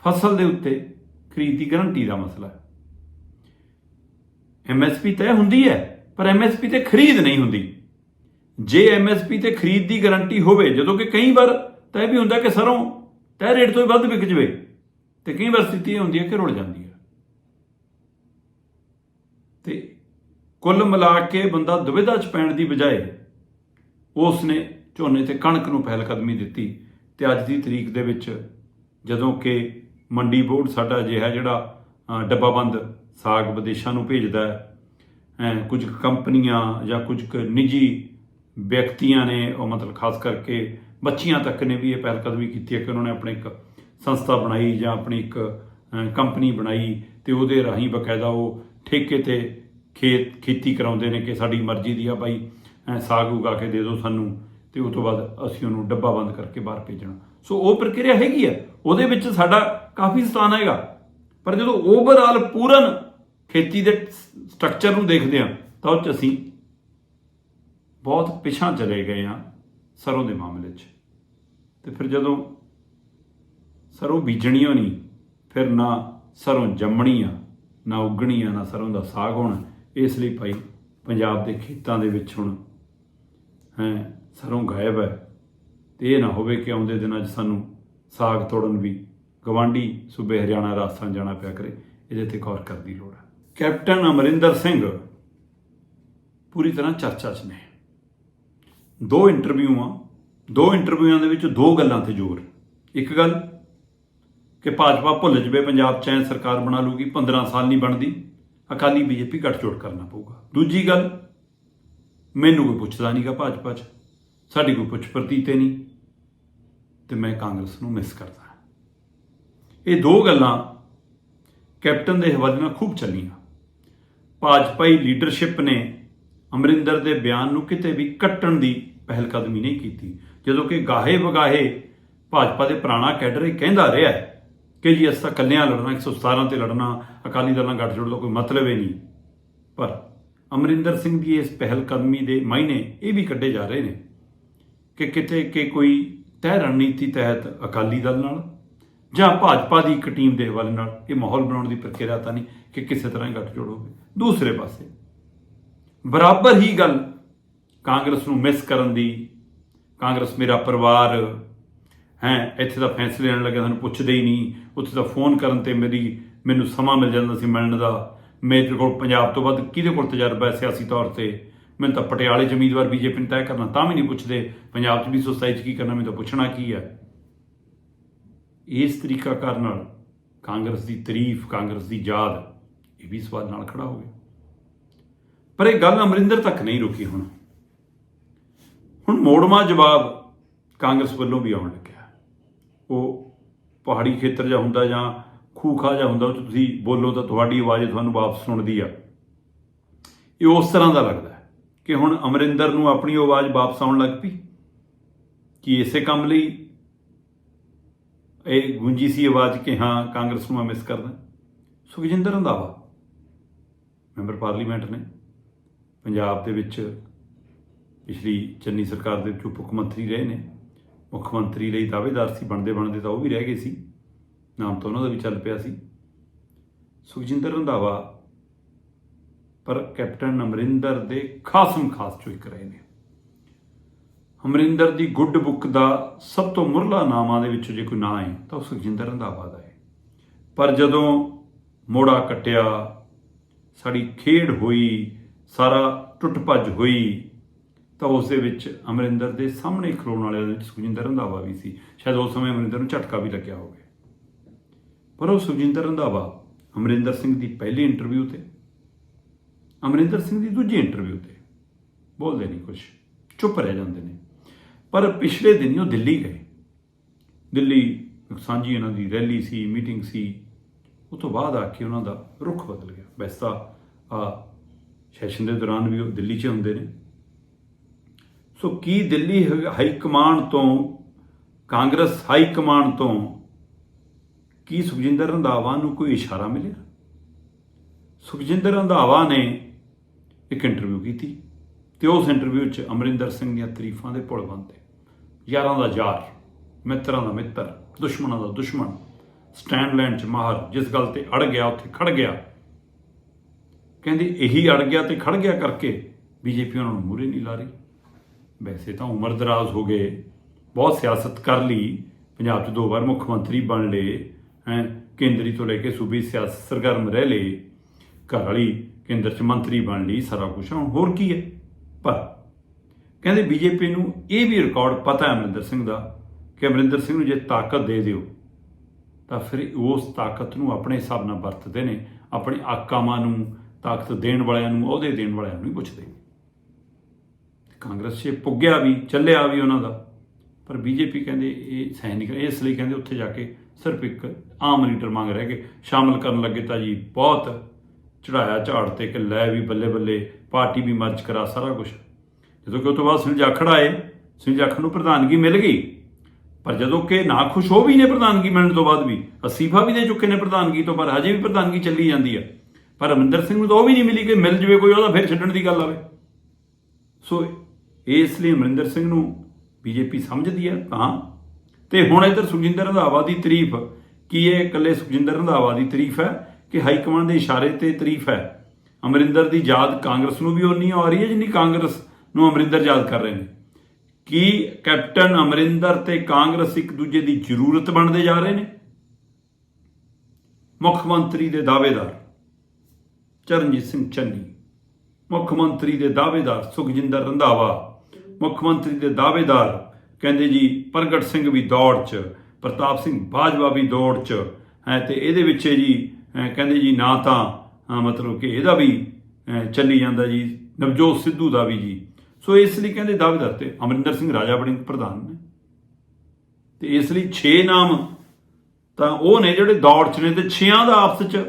ਫਸਲ ਦੇ ਉੱਤੇ ਖਰੀਦ ਦੀ ਗਰੰਟੀ ਦਾ ਮਸਲਾ ਹੈ। ਐਮਐਸਪੀ ਤੈਅ ਹੁੰਦੀ ਹੈ ਪਰ ਐਮਐਸਪੀ ਤੇ ਖਰੀਦ ਨਹੀਂ ਹੁੰਦੀ। ਜੇ ਐਮਐਸਪੀ ਤੇ ਖਰੀਦ ਦੀ ਗਾਰੰਟੀ ਹੋਵੇ ਜਦੋਂ ਕਿ ਕਈ ਵਾਰ ਤਾਂ ਇਹ ਵੀ ਹੁੰਦਾ ਕਿ ਸਰੋਂ ਤੈਅ ਰੇਟ ਤੋਂ ਵੀ ਵੱਧ ਵਿਕ ਜਵੇ ਤੇ ਕਈ ਵਾਰ ਸਥਿਤੀ ਇਹ ਹੁੰਦੀ ਹੈ ਕਿ ਰੁੜ ਜਾਂਦੀ ਹੈ। ਤੇ ਕੁੱਲ ਮਿਲਾ ਕੇ ਬੰਦਾ ਦੁਵਿਧਾ ਚ ਪੈਣ ਦੀ ਬਜਾਏ ਉਸ ਨੇ ਝੋਨੇ ਤੇ ਕਣਕ ਨੂੰ ਪਹਿਲ ਕਦਮੀ ਦਿੱਤੀ ਤੇ ਅੱਜ ਦੀ ਤਰੀਕ ਦੇ ਵਿੱਚ ਜਦੋਂ ਕਿ ਮੰਡੀ ਬੋਰਡ ਸਾਡਾ ਅਜਿਹਾ ਜਿਹੜਾ ਅ, ਡੱਬਾਬੰਦ ਸਾਗ ਵਿਦੇਸ਼ਾਂ ਨੂੰ ਭੇਜਦਾ ਹੈ ਕੁਝ ਕੰਪਨੀਆਂ ਜਾਂ ਕੁਝ ਕੁ ਨਿੱਜੀ ਵਿਅਕਤੀਆਂ ਨੇ ਉਹ ਮਤਲਬ ਖਾਸ ਕਰਕੇ ਬੱਚੀਆਂ ਤੱਕ ਨੇ ਵੀ ਇਹ ਪਹਿਲਕਦਮੀ ਕੀਤੀ ਹੈ ਕਿ ਉਹਨਾਂ ਨੇ ਆਪਣੇ ਇੱਕ ਸੰਸਥਾ ਬਣਾਈ ਜਾਂ ਆਪਣੀ ਇੱਕ ਕੰਪਨੀ ਬਣਾਈ ਤੇ ਉਹਦੇ ਰਾਹੀਂ ਬਕਾਇਦਾ ਉਹ ਠੇਕੇ ਤੇ ਖੇਤ ਖੇਤੀ ਕਰਾਉਂਦੇ ਨੇ ਕਿ ਸਾਡੀ ਮਰਜ਼ੀ ਦੀ ਆ ਬਾਈ ਸਾਗ ਉਗਾ ਕੇ ਦੇ ਦਿਓ ਸਾਨੂੰ ਤੇ ਉਸ ਤੋਂ ਬਾਅਦ ਅਸੀਂ ਉਹਨੂੰ ਡੱਬਾ ਬੰਦ ਕਰਕੇ ਬਾਹਰ ਭੇਜਣਾ। ਸੋ ਉਹ ਪ੍ਰਕਿਰਿਆ ਹੈਗੀ ਆ। ਉਹਦੇ ਵਿੱਚ ਸਾਡਾ ਕਾਫੀ ਸਥਾਨ ਹੈਗਾ। ਪਰ ਜਦੋਂ ਓਵਰਆਲ ਪੂਰਨ ਖੇਤੀ ਦੇ ਸਟਰਕਚਰ ਨੂੰ ਦੇਖਦੇ ਹਾਂ, ਤਾਂ ਉਹ 'ਚ ਅਸੀਂ ਬਹੁਤ ਪਿਛਾਂ ਚਲੇ ਗਏ ਹਾਂ ਸਰੋਂ ਦੇ ਮਾਮਲੇ 'ਚ। ਤੇ ਫਿਰ ਜਦੋਂ ਸਰੋਂ ਬੀਜਣੀ ਹੋਣੀ ਫਿਰ ਨਾ ਸਰੋਂ ਜੰਮਣੀ ਆ, ਨਾ ਉਗਣੀ ਆ, ਨਾ ਸਰੋਂ ਦਾ ਸਾਗ ਹੋਣਾ। ਇਸ ਲਈ ਭਾਈ ਪੰਜਾਬ ਦੇ ਖੇਤਾਂ ਦੇ ਵਿੱਚ ਹੁਣ, ਹੈ, ਸਰੋਂ ਗਾਇਬ ਹੈ। ਤੇ ਇਹ ਨਾ ਹੋਵੇ ਕਿ ਆਉਂਦੇ ਦਿਨਾਂ 'ਚ ਸਾਨੂੰ ਸਾਗ ਤੋੜਨ ਵੀ ਗਵਾਂਢੀ ਸੂਬੇ ਹਰਿਆਣਾ ਰਾਜਸਥਾਨ ਜਾਣਾ ਪਿਆ ਕਰੇ। ਇਹਦੇ ਤੇ ਗੌਰ ਕਰਨ ਦੀ ਲੋੜ ਹੈ। ਕੈਪਟਨ ਅਮਰਿੰਦਰ ਸਿੰਘ ਪੂਰੀ ਤਰ੍ਹਾਂ ਚਰਚਾ 'ਚ ਨੇ। ਦੋ ਇੰਟਰਵਿਊਆਂ ਦੋ ਇੰਟਰਵਿਊਆਂ ਦੇ ਵਿੱਚ ਦੋ ਗੱਲਾਂ ਤੇ ਜ਼ੋਰ। ਇੱਕ ਗੱਲ ਕਿ ਭਾਜਪਾ ਭੁੱਲ ਜਵੇ ਪੰਜਾਬ ਚ ਐ ਸਰਕਾਰ ਬਣਾ ਲੂਗੀ 15 ਸਾਲ ਨਹੀਂ ਬਣਦੀ, ਅਕਾਲੀ ਬੀਜੇਪੀ ਗੱਠਜੋੜ ਕਰਨਾ ਪਊਗਾ। ਦੂਜੀ ਗੱਲ, ਮੈਨੂੰ ਕੋਈ ਪੁੱਛਦਾ ਨਹੀਂਗਾ ਭਾਜਪਾ ਚ। ਸਾਡੀ ਕੋਈ ਪੁੱਛ ਪ੍ਰਤੀਤੇ ਨਹੀਂ ਤੇ ਮੈਂ ਕਾਂਗਰਸ ਨੂੰ ਮਿਸ ਕਰਦਾ। ਇਹ ਦੋ ਗੱਲਾਂ ਕੈਪਟਨ ਦੇ ਹਵਾਲੇ ਨਾਲ ਖੂਬ ਚੱਲੀਆਂ। ਭਾਜਪਾਈ ਲੀਡਰਸ਼ਿਪ ਨੇ ਅਮਰਿੰਦਰ ਦੇ ਬਿਆਨ ਨੂੰ ਕਿਤੇ ਵੀ ਕੱਟਣ ਦੀ ਪਹਿਲ ਕਦਮੀ ਨਹੀਂ ਕੀਤੀ। ਜਦੋਂ ਕਿ ਗਾਹੇ ਵਗਾਹੇ ਭਾਜਪਾ ਦੇ ਪੁਰਾਣਾ ਕੈਡਰ ਇਹ ਕਹਿੰਦਾ ਰਿਹਾ ਕਿ ਜੀ ਅਸਾਂ ਕੱਲਿਆਂ ਲੜਨਾ 117 ਤੇ ਲੜਨਾ, ਅਕਾਲੀ ਦਲ ਨਾਲ ਗੱਠਜੋੜ ਦਾ ਕੋਈ ਮਤਲਬ ਹੀ ਨਹੀਂ। ਪਰ ਅਮਰਿੰਦਰ ਸਿੰਘ ਦੀ ਇਸ ਪਹਿਲ ਕਦਮੀ ਦੇ ਮਾਇਨੇ ਇਹ ਵੀ ਕੱਢੇ ਜਾ ਰਹੇ ਨੇ ਕਿ ਕਿਤੇ ਕਿ ਕੋਈ ਤੈਅ ਰਣਨੀਤੀ ਤਹਿਤ ਅਕਾਲੀ ਦਲ ਨਾਲ ਜਾਂ ਭਾਜਪਾ ਦੀ ਇੱਕ ਟੀਮ ਦੇ ਹਵਾਲੇ ਨਾਲ ਇਹ ਮਾਹੌਲ ਬਣਾਉਣ ਦੀ ਪ੍ਰਕਿਰਿਆ ਤਾਂ ਨਹੀਂ ਕਿ ਕਿਸੇ ਤਰ੍ਹਾਂ ਹੀ ਗੱਠਜੋੜ ਹੋਵੇ। ਦੂਸਰੇ ਪਾਸੇ, ਬਰਾਬਰ ਹੀ ਗੱਲ ਕਾਂਗਰਸ ਨੂੰ ਮਿਸ ਕਰਨ ਦੀ, ਕਾਂਗਰਸ ਮੇਰਾ ਪਰਿਵਾਰ, ਹੈ, ਇੱਥੇ ਦਾ ਫੈਸਲੇ ਲੈਣ ਲੱਗਿਆ ਸਾਨੂੰ ਪੁੱਛਦੇ ਹੀ ਨਹੀਂ। ਉੱਥੇ ਦਾ ਫੋਨ ਕਰਨ ਤੇ ਮੇਰੀ, ਮੈਨੂੰ ਸਮਾਂ ਮਿਲ ਜਾਂਦਾ ਸੀ ਮਿਲਣ ਦਾ। ਮੇਰੇ ਕੋਲ ਪੰਜਾਬ ਤੋਂ ਵੱਧ ਕਿਹਦੇ ਕੋਲ ਤਜਰਬਾ ਹੈ ਸਿਆਸੀ ਤੌਰ ਤੇ? ਮੈਨੂੰ ਤਾਂ ਪਟਿਆਲੇ ਚ ਉਮੀਦਵਾਰ ਬੀਜੇਪੀ ਨੂੰ ਤੈਅ ਕਰਨਾ ਤਾਂ ਵੀ ਨਹੀਂ ਪੁੱਛਦੇ। ਪੰਜਾਬ ਚ ਵੀ ਸੁਸਾਇਟੀ ਚ ਕੀ ਕਰਨਾ, ਮੈਨੂੰ ਤਾਂ ਪੁੱਛਣਾ ਕੀ ਹੈ? ਇਸ ਤਰੀਕਾ ਕਰਨ ਨਾਲ ਕਾਂਗਰਸ ਦੀ ਤਾਰੀਫ, ਕਾਂਗਰਸ ਦੀ ਯਾਦ, ਇਹ ਵੀ ਸਵਾਲ ਨਾਲ ਖੜਾ ਹੋ ਗਿਆ। ਪਰ ਇਹ ਗੱਲ ਅਮਰਿੰਦਰ ਤੱਕ ਨਹੀਂ ਰੁਕੀ ਹੁਣ। ਹੁਣ ਮੋੜਮਾ ਜਵਾਬ ਕਾਂਗਰਸ ਵੱਲੋਂ ਵੀ ਆਉਣ ਲੱਗਿਆ। ਉਹ ਪਹਾੜੀ ਖੇਤਰ ਜਾਂ ਹੁੰਦਾ ਜਾਂ ਖੂਖਾ ਜਾਂ ਹੁੰਦਾ, ਉਹ 'ਚ ਤੁਸੀਂ ਬੋਲੋ ਤਾਂ ਤੁਹਾਡੀ ਆਵਾਜ਼ ਤੁਹਾਨੂੰ ਵਾਪਸ ਸੁਣਦੀ ਆ। ਇਹ ਉਸ ਤਰ੍ਹਾਂ ਦਾ ਲੱਗਦਾ ਕਿ ਹੁਣ ਅਮਰਿੰਦਰ ਨੂੰ ਆਪਣੀ ਆਵਾਜ਼ ਵਾਪਸ ਆਉਣ ਲੱਗ ਪਈ, ਕਿ ਇਸੇ ਕੰਮ ਲਈ ਇਹ ਗੂੰਜੀ ਸੀ ਆਵਾਜ਼ ਕਿ ਹਾਂ, ਕਾਂਗਰਸ ਨੂੰ ਮੈਂ ਮਿਸ ਕਰਦਾ। ਸੁਖਜਿੰਦਰ ਰੰਧਾਵਾ ਮੈਂਬਰ ਪਾਰਲੀਮੈਂਟ ਨੇ ਪੰਜਾਬ ਦੇ ਵਿੱਚ ਪਿਛਲੀ ਚੰਨੀ ਸਰਕਾਰ ਦੇ ਵਿੱਚ ਉਪ ਮੁੱਖ ਮੰਤਰੀ ਰਹੇ ਨੇ। ਮੁੱਖ ਮੰਤਰੀ ਲਈ ਦਾਅਵੇਦਾਰ ਸੀ, ਬਣਦੇ ਬਣਦੇ ਤਾਂ ਉਹ ਵੀ ਰਹਿ ਗਏ ਸੀ। ਨਾਮ ਤਾਂ ਉਹਨਾਂ ਦਾ ਵੀ ਚੱਲ ਪਿਆ ਸੀ। ਸੁਖਜਿੰਦਰ ਰੰਧਾਵਾ ਪਰ ਕੈਪਟਨ ਅਮਰਿੰਦਰ ਦੇ ਖਾਸਮ ਖਾਸ ਚੋਂ ਇੱਕ ਰਹੇ ਨੇ। ਅਮਰਿੰਦਰ ਦੀ ਗੁੱਡ ਬੁੱਕ ਦਾ ਸਭ ਤੋਂ ਮੁਰਲਾ ਨਾਮਾਂ ਦੇ ਵਿੱਚੋਂ ਜੇ ਕੋਈ ਨਾਂ ਹੈ ਤਾਂ ਉਹ ਸੁਖਜਿੰਦਰ ਰੰਧਾਵਾ ਦਾ ਹੈ। ਪਰ ਜਦੋਂ ਮੋੜਾ ਕੱਟਿਆ, ਸਾਡੀ ਖੇਡ ਹੋਈ, ਸਾਰਾ ਟੁੱਟ ਭੱਜ ਹੋਈ, ਤਾਂ ਉਸ ਦੇ ਵਿੱਚ ਅਮਰਿੰਦਰ ਦੇ ਸਾਹਮਣੇ ਖਲੋਣ ਵਾਲਿਆਂ ਦੇ ਵਿੱਚ ਸੁਖਜਿੰਦਰ ਰੰਧਾਵਾ ਵੀ ਸੀ। ਸ਼ਾਇਦ ਉਸ ਸਮੇਂ ਅਮਰਿੰਦਰ ਨੂੰ ਝਟਕਾ ਵੀ ਲੱਗਿਆ ਹੋਵੇ। ਪਰ ਉਹ ਸੁਖਜਿੰਦਰ ਰੰਧਾਵਾ ਅਮਰਿੰਦਰ ਸਿੰਘ ਦੀ ਪਹਿਲੀ ਇੰਟਰਵਿਊ ਤੇ, ਅਮਰਿੰਦਰ ਸਿੰਘ ਦੀ ਦੂਜੀ ਇੰਟਰਵਿਊ ਤੇ ਬੋਲਦੇ ਨਹੀਂ ਕੁਝ ਚੁੱਪ ਰਹਿ ਜਾਂਦੇ ਨੇ। ਪਰ ਪਿਛਲੇ ਦਿਨੀ ਉਹ ਦਿੱਲੀ ਗਏ। ਦਿੱਲੀ ਸਾਂਝੀ ਇਹਨਾਂ ਦੀ ਰੈਲੀ ਸੀ, ਮੀਟਿੰਗ ਸੀ। ਉਹ ਤੋਂ ਬਾਅਦ ਆ ਕੇ ਉਹਨਾਂ ਦਾ ਰੁਖ ਬਦਲ ਗਿਆ। ਵੈਸੇ ਤਾਂ ਆ ਸੈਸ਼ਨ ਦੇ ਦੌਰਾਨ ਵੀ ਉਹ ਦਿੱਲੀ 'ਚ ਹੁੰਦੇ ਨੇ। ਸੋ ਕੀ ਦਿੱਲੀ ਹਾਈ ਕਮਾਂਡ ਤੋਂ, ਕਾਂਗਰਸ ਹਾਈ ਕਮਾਂਡ ਤੋਂ ਕੀ ਸੁਖਜਿੰਦਰ ਰੰਧਾਵਾ ਨੂੰ ਕੋਈ ਇਸ਼ਾਰਾ ਮਿਲਿਆ? ਸੁਖਜਿੰਦਰ ਰੰਧਾਵਾ ਨੇ ਇੱਕ ਇੰਟਰਵਿਊ ਕੀਤੀ। ਤੇ ਉਸ ਇੰਟਰਵਿਊ 'ਚ ਅਮਰਿੰਦਰ ਸਿੰਘ ਦੀਆਂ ਤਾਰੀਫਾਂ ਦੇ ਪੁਲ ਬੰਦੇ ਯਾਰਾਂ ਦਾ ਯਾਰ, ਮਿੱਤਰਾਂ ਦਾ ਮਿੱਤਰ, ਦੁਸ਼ਮਣਾਂ ਦਾ ਦੁਸ਼ਮਣ, ਸਟੈਂਡ ਲੈਣ 'ਚ ਮਾਹਰ, ਜਿਸ ਗੱਲ ਤੇ ਅੜ ਗਿਆ, ਉੱਥੇ ਖੜ ਗਿਆ। ਕਹਿੰਦੇ, ਇਹੀ ਅੜ ਗਿਆ ਤੇ ਖੜ ਗਿਆ ਕਰਕੇ ਬੀਜੇਪੀ ਉਹਨਾਂ ਨੂੰ ਮੂਰੇ ਨਹੀਂ ਲਾ ਰਹੀ। ਵੈਸੇ ਤਾਂ ਉਮਰ ਦਰਾਜ਼ ਹੋ ਗਏ, ਬਹੁਤ ਸਿਆਸਤ ਕਰ ਲਈ, ਪੰਜਾਬ 'ਚ ਦੋ ਵਾਰ ਮੁੱਖ ਮੰਤਰੀ ਬਣ ਲਏ, ਹੈ, ਕੇਂਦਰੀ ਤੋਂ ਲੈ ਕੇ ਸੂਬੀ ਸਿਆਸਤ ਸਰਗਰਮ ਰਹਿ ਲਏ, ਘਰ ਵਾਲੀ ਕੇਂਦਰ 'ਚ ਮੰਤਰੀ ਬਣ ਲਈ, ਸਾਰਾ ਕੁਝ ਹੁਣ ਹੋਰ ਕੀ ਹੈ? ਪਰ ਕਹਿੰਦੇ ਬੀਜੇਪੀ ਨੂੰ ਇਹ ਵੀ ਰਿਕਾਰਡ ਪਤਾ ਹੈ ਅਮਰਿੰਦਰ ਸਿੰਘ ਦਾ ਕਿ ਅਮਰਿੰਦਰ ਸਿੰਘ ਨੂੰ ਜੇ ਤਾਕਤ ਦੇ ਦਿਓ, ਤਾਂ ਫਿਰ ਉਸ ਤਾਕਤ ਨੂੰ ਆਪਣੇ ਹਿਸਾਬ ਨਾਲ ਵਰਤਦੇ ਨੇ, ਆਪਣੇ ਆਕਾਮਾਂ ਨੂੰ, ਤਾਕਤ ਦੇਣ ਵਾਲਿਆਂ ਨੂੰ, ਅਹੁਦੇ ਦੇਣ ਵਾਲਿਆਂ ਨੂੰ ਨਹੀਂ ਪੁੱਛਦੇ। ਨੇ ਕਾਂਗਰਸ 'ਚ ਪੁੱਗਿਆ ਵੀ, ਚੱਲਿਆ ਵੀ ਉਹਨਾਂ ਦਾ, ਪਰ ਬੀਜੇਪੀ ਕਹਿੰਦੇ ਇਹ ਸਹਿ ਨਹੀਂ ਇਸ ਲਈ ਕਹਿੰਦੇ ਉੱਥੇ ਜਾ ਕੇ ਸਿਰਫ ਇੱਕ ਆਮ ਲੀਡਰ ਮੰਗ ਰਹਿ ਗਏ ਸ਼ਾਮਲ ਕਰਨ ਲੱਗੇ ਤਾਂ ਜੀ ਬਹੁਤ ਚੜਾਇਆ ਝਾੜ ਤੇ ਕਿ ਲੈ ਵੀ ਬੱਲੇ ਬੱਲੇ ਪਾਰਟੀ ਵੀ ਮਰਜ ਕਰਾ ਸਾਰਾ ਕੁਝ ਜਦੋਂ ਕਿ ਉਸ ਤੋਂ ਬਾਅਦ ਸੁਨੀਲ ਜਾਖੜ ਆਏ, ਸੁਨੀਲ ਜਾਖੜ ਨੂੰ ਪ੍ਰਧਾਨਗੀ ਮਿਲ ਗਈ। ਪਰ ਜਦੋਂ ਕਿ ਨਾ ਖੁਸ਼ ਹੋ ਵੀ ਨੇ ਪ੍ਰਧਾਨਗੀ ਮਿਲਣ ਤੋਂ ਬਾਅਦ ਵੀ। ਅਸੀਫਾ ਵੀ ਦੇ ਚੁੱਕੇ ਨੇ ਪ੍ਰਧਾਨਗੀ ਤੋਂ, ਪਰ ਅਜੇ ਵੀ ਪ੍ਰਧਾਨਗੀ ਚੱਲੀ ਜਾਂਦੀ ਹੈ ਪਰ ਅਮਰਿੰਦਰ ਸਿੰਘ ਨੂੰ ਤਾਂ ਉਹ ਵੀ ਨਹੀਂ ਮਿਲੀ ਕਿ ਮਿਲ ਜਵੇ ਕੋਈ, ਉਹਦਾ ਫਿਰ ਛੱਡਣ ਦੀ ਗੱਲ ਆਵੇ। ਸੋ ਇਸ ਲਈ ਅਮਰਿੰਦਰ ਸਿੰਘ ਨੂੰ ਬੀਜੇਪੀ ਸਮਝਦੀ ਹੈ ਤਾਂ। ਤੇ ਹੁਣ ਇੱਧਰ ਸੁਖਜਿੰਦਰ ਰੰਧਾਵਾ ਦੀ ਤਾਰੀਫ, ਕੀ ਇਹ ਇਕੱਲੇ ਸੁਖਜਿੰਦਰ ਰੰਧਾਵਾ ਦੀ ਤਾਰੀਫ ਹੈ ਕਿ ਹਾਈ ਕਮਾਂਡ ਦੇ ਇਸ਼ਾਰੇ ਤੇ ਤਾਰੀਫ ਹੈ? ਅਮਰਿੰਦਰ ਦੀ ਯਾਦ ਕਾਂਗਰਸ ਨੂੰ ਵੀ ਉਨੀ ਆ ਰਹੀ ਹੈ ਜਿੰਨੀ ਕਾਂਗਰਸ ਨੂੰ ਅਮਰਿੰਦਰ ਯਾਦ ਕਰ ਰਹੇ ਨੇ। ਕੀ ਕੈਪਟਨ ਅਮਰਿੰਦਰ ਤੇ ਕਾਂਗਰਸ ਇੱਕ ਦੂਜੇ ਦੀ ਜ਼ਰੂਰਤ ਬਣਦੇ ਜਾ ਰਹੇ ਨੇ? ਮੁੱਖ ਮੰਤਰੀ ਦੇ ਦਾਅਵੇਦਾਰ ਚਰਨਜੀਤ ਸਿੰਘ ਚੰਨੀ, ਮੁੱਖ ਮੰਤਰੀ ਦੇ ਦਾਅਵੇਦਾਰ ਸੁਖਜਿੰਦਰ ਰੰਧਾਵਾ, ਮੁੱਖ ਮੰਤਰੀ ਦੇ ਦਾਅਵੇਦਾਰ ਕਹਿੰਦੇ ਜੀ ਪ੍ਰਗਟ ਸਿੰਘ ਵੀ ਦੌੜ 'ਚ, ਪ੍ਰਤਾਪ ਸਿੰਘ ਬਾਜਵਾ ਵੀ ਦੌੜ 'ਚ, ਹੈ ਤੇ ਇਹਦੇ ਵਿੱਚ ਜੀ ਕਹਿੰਦੇ ਜੀ ਨਾ ਤਾਂ ਮਤਲਬ ਕਿ ਇਹਦਾ ਵੀ ਚੱਲੀ ਜਾਂਦਾ ਜੀ, ਨਵਜੋਤ ਸਿੱਧੂ ਦਾ ਵੀ ਜੀ। ਸੋ ਇਸ ਲਈ ਕਹਿੰਦੇ ਦਾਅਵੇਦਾਰ ਤੇ ਅਮਰਿੰਦਰ ਸਿੰਘ ਰਾਜਾ ਬੜਿੰਗ ਪ੍ਰਧਾਨ ਨੇ। ਤੇ ਇਸ ਲਈ 6 ਨਾਮ ਤਾਂ ਉਹ ਨੇ ਜਿਹੜੇ ਦੌੜ 'ਚ ਨੇ ਤੇ 6ਾਂ ਦਾ ਆਪਸ 'ਚ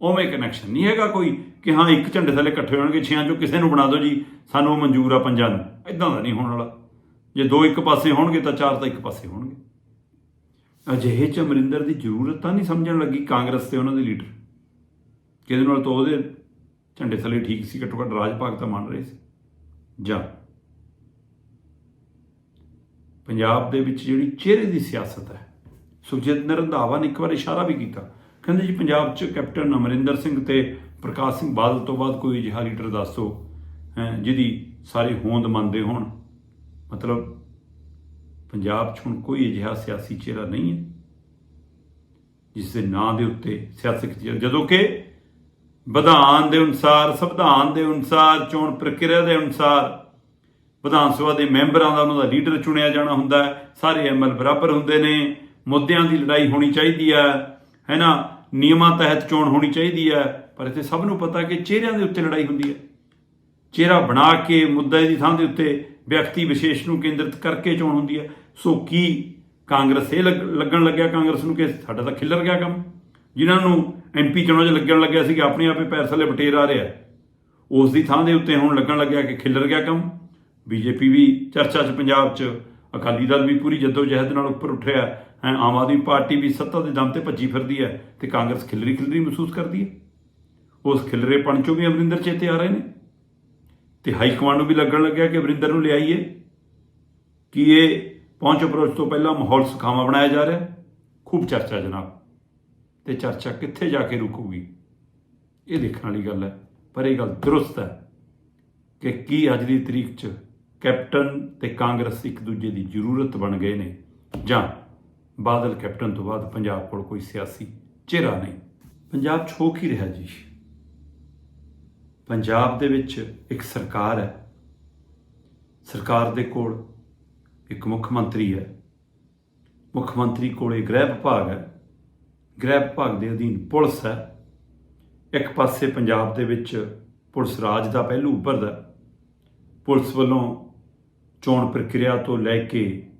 ਉਵੇਂ ਕਨੈਕਸ਼ਨ ਨਹੀਂ ਹੈਗਾ ਕੋਈ ਕਿ ਹਾਂ, ਇੱਕ ਝੰਡੇ ਥੱਲੇ ਇਕੱਠੇ ਹੋਣਗੇ 6ਾਂ 'ਚੋਂ ਕਿਸੇ ਨੂੰ ਬਣਾ ਦਿਓ ਜੀ, ਸਾਨੂੰ ਮਨਜ਼ੂਰ ਆ ਪੰਜਾਂ ਨੂੰ। ਇਦਾਂ ਦਾ ਨਹੀਂ ਹੋਣ ਵਾਲਾ। ਜੇ ਦੋ ਇੱਕ ਪਾਸੇ ਹੋਣਗੇ ਤਾਂ ਚਾਰ ਤਾਂ ਇੱਕ ਪਾਸੇ ਹੋਣਗੇ। ਅਜਿਹੇ ਚ ਅਮਰਿੰਦਰ ਦੀ ਜ਼ਰੂਰਤ ਤਾਂ ਨਹੀਂ ਸਮਝਣ ਲੱਗੀ ਕਾਂਗਰਸ ਤੇ ਉਹਨਾਂ ਦੇ ਲੀਡਰ। ਕਿਹਦੇ ਨਾਲ ਤਾਂ ਉਹਦੇ ਝੰਡੇ ਥੱਲੇ ਠੀਕ ਸੀ, ਘੱਟੋ ਘੱਟ ਰਾਜ ਭਾਗ ਤਾਂ ਮੰਨ ਰਹੇ ਸੀ। ਜਾਂ ਪੰਜਾਬ ਦੇ ਵਿੱਚ ਜਿਹੜੀ ਚਿਹਰੇ ਦੀ ਸਿਆਸਤ ਹੈ ਸੁਖਜਿੰਦਰ ਰੰਧਾਵਾ ਨੇ ਇੱਕ ਵਾਰ ਇਸ਼ਾਰਾ ਵੀ ਕੀਤਾ। ਕਹਿੰਦੇ ਜੀ, ਪੰਜਾਬ 'ਚ ਕੈਪਟਨ ਅਮਰਿੰਦਰ ਸਿੰਘ ਤੇ ਪ੍ਰਕਾਸ਼ ਸਿੰਘ ਬਾਦਲ ਤੋਂ ਬਾਅਦ ਕੋਈ ਅਜਿਹਾ ਲੀਡਰ ਦੱਸੋ, ਹੈਂ, ਜਿਹਦੀ ਸਾਰੇ ਹੋਂਦ ਮੰਨਦੇ ਹੋਣ। ਮਤਲਬ ਪੰਜਾਬ 'ਚ ਹੁਣ ਕੋਈ ਅਜਿਹਾ ਸਿਆਸੀ ਚਿਹਰਾ ਨਹੀਂ ਹੈ, ਜਿਸ ਦੇ ਨਾਂ ਦੇ ਉੱਤੇ ਸਿਆਸਤ ਕੀਤੀ ਜਦੋਂ ਕਿ ਵਿਧਾਨ ਦੇ ਅਨੁਸਾਰ, ਸੰਵਿਧਾਨ ਦੇ ਅਨੁਸਾਰ, ਚੋਣ ਪ੍ਰਕਿਰਿਆ ਦੇ ਅਨੁਸਾਰ ਵਿਧਾਨ ਸਭਾ ਦੇ ਮੈਂਬਰਾਂ ਦਾ ਉਹਨਾਂ ਦਾ ਲੀਡਰ ਚੁਣਿਆ ਜਾਣਾ ਹੁੰਦਾ ਹੈ। ਸਾਰੇ ਐਮਐਲ ਬਰਾਬਰ ਹੁੰਦੇ ਨੇ। ਮੁੱਦਿਆਂ ਦੀ ਲੜਾਈ ਹੋਣੀ ਚਾਹੀਦੀ ਹੈ। ਹੈ ਨਾ ਨਿਯਮਾਂ ਤਹਿਤ ਚੋਣ ਹੋਣੀ ਚਾਹੀਦੀ ਹੈ। ਪਰ ਇੱਥੇ ਸਭ ਨੂੰ ਪਤਾ ਕਿ ਚਿਹਰਿਆਂ ਦੇ ਉੱਤੇ ਲੜਾਈ ਹੁੰਦੀ ਹੈ। ਚਿਹਰਾ ਬਣਾ ਕੇ ਮੁੱਦੇ ਦੀ ਥਾਂ ਦੇ ਉੱਤੇ ਵਿਅਕਤੀ ਵਿਸ਼ੇਸ਼ ਨੂੰ ਕੇਂਦਰਿਤ ਕਰਕੇ ਚੋਣ ਹੁੰਦੀ ਹੈ। ਸੋ ਕੀ ਕਾਂਗਰਸ ਇਹ ਲੱਗ- ਲੱਗਣ ਲੱਗਿਆ ਕਾਂਗਰਸ ਨੂੰ ਕਿ ਸਾਡਾ ਤਾਂ ਖਿੱਲਰ ਗਿਆ ਕੰਮ? ਜਿਨ੍ਹਾਂ ਨੂੰ ਐਮਪੀ ਚੋਣਾਂ 'ਚ ਲੱਗਣ ਲੱਗਿਆ ਸੀ ਕਿ ਆਪਣੇ ਆਪੇ ਪੈਰ ਥੱਲੇ ਬਟੇਰ ਆ ਰਿਹਾ ਉਸ ਦੀ ਥਾਂ ਦੇ ਉੱਤੇ ਹੁਣ ਲੱਗਣ ਲੱਗਿਆ ਕਿ ਖਿੱਲਰ ਗਿਆ ਕੰਮ। ਬੀਜੇਪੀ ਵੀ ਚਰਚਾ 'ਚ, ਪੰਜਾਬ 'ਚ ਅਕਾਲੀ ਦਲ ਵੀ ਪੂਰੀ ਜਹਿਦ ਨਾਲ ਉੱਪਰ ਉੱਠਿਆ ਹੈ। ਆਮ ਆਦਮੀ ਪਾਰਟੀ ਵੀ ਸੱਤਾ ਦੇ ਦਮ ਤੇ ਭੱਜੀ ਫਿਰਦੀ ਹੈ ਤੇ ਕਾਂਗਰਸ ਖਿਲਰੀ ਖਿਲਰੀ ਮਹਿਸੂਸ ਕਰਦੀ ਹੈ। ਉਸ ਖਿਲਰੇਪਣ 'ਚੋਂ ਵੀ ਅਮਰਿੰਦਰ ਚੇਤੇ ਆ ਰਹੇ ਨੇ। ਤੇ ਹਾਈ ਕਮਾਂਡ ਨੂੰ ਵੀ ਲੱਗਣ ਲੱਗਿਆ ਕਿ ਅਮਰਿੰਦਰ ਨੂੰ ਲਿਆਈਏ ਕਿ ਇਹ ਪਹੁੰਚ ਅਪਰੋਚ ਤੋਂ ਪਹਿਲਾਂ ਮਾਹੌਲ ਸੁਖਾਵਾਂ ਬਣਾਇਆ ਜਾ ਰਿਹਾ ਖੂਬ ਚਰਚਾ ਜਨਾਬ। ਤੇ ਚਰਚਾ ਕਿੱਥੇ ਜਾ ਕੇ ਰੁਕੂਗੀ? ਇਹ ਦੇਖਣ ਵਾਲੀ ਗੱਲ ਹੈ। ਪਰ ਇਹ ਗੱਲ ਦਰੁਸਤ ਹੈ ਕਿ ਕੀ ਅੱਜ ਦੀ ਤਰੀਕ 'ਚ ਕੈਪਟਨ ਤੇ ਕਾਂਗਰਸ ਇੱਕ ਦੂਜੇ ਦੀ ਜ਼ਰੂਰਤ ਬਣ ਗਏ ਨੇ ਜਾਂ ਬਾਦਲ ਕੈਪਟਨ ਤੋਂ ਬਾਅਦ ਪੰਜਾਬ ਕੋਲ ਕੋਈ ਸਿਆਸੀ ਚਿਹਰਾ ਨਹੀਂ। ਪੰਜਾਬ 'ਚ ਹੋ ਕੀ ਰਿਹਾ ਜੀ। ਪੰਜਾਬ ਦੇ ਵਿੱਚ ਇੱਕ ਸਰਕਾਰ ਹੈ। ਸਰਕਾਰ ਦੇ ਕੋਲ ਇੱਕ ਮੁੱਖ ਮੰਤਰੀ ਹੈ। ਮੁੱਖ ਮੰਤਰੀ ਕੋਲੇ ਗ੍ਰਹਿ ਵਿਭਾਗ ਹੈ। ਗ੍ਰਹਿ ਵਿਭਾਗ ਦੇ ਅਧੀਨ ਪੁਲਿਸ ਹੈ। ਇੱਕ ਪਾਸੇ ਪੰਜਾਬ ਦੇ ਵਿੱਚ ਪੁਲਿਸ ਰਾਜ ਦਾ ਪਹਿਲੂ ਉੱਭਰਦਾ ਪੁਲਿਸ ਵੱਲੋਂ ਚੋਣ ਪ੍ਰਕਿਰਿਆ ਤੋਂ ਲੈ ਕੇ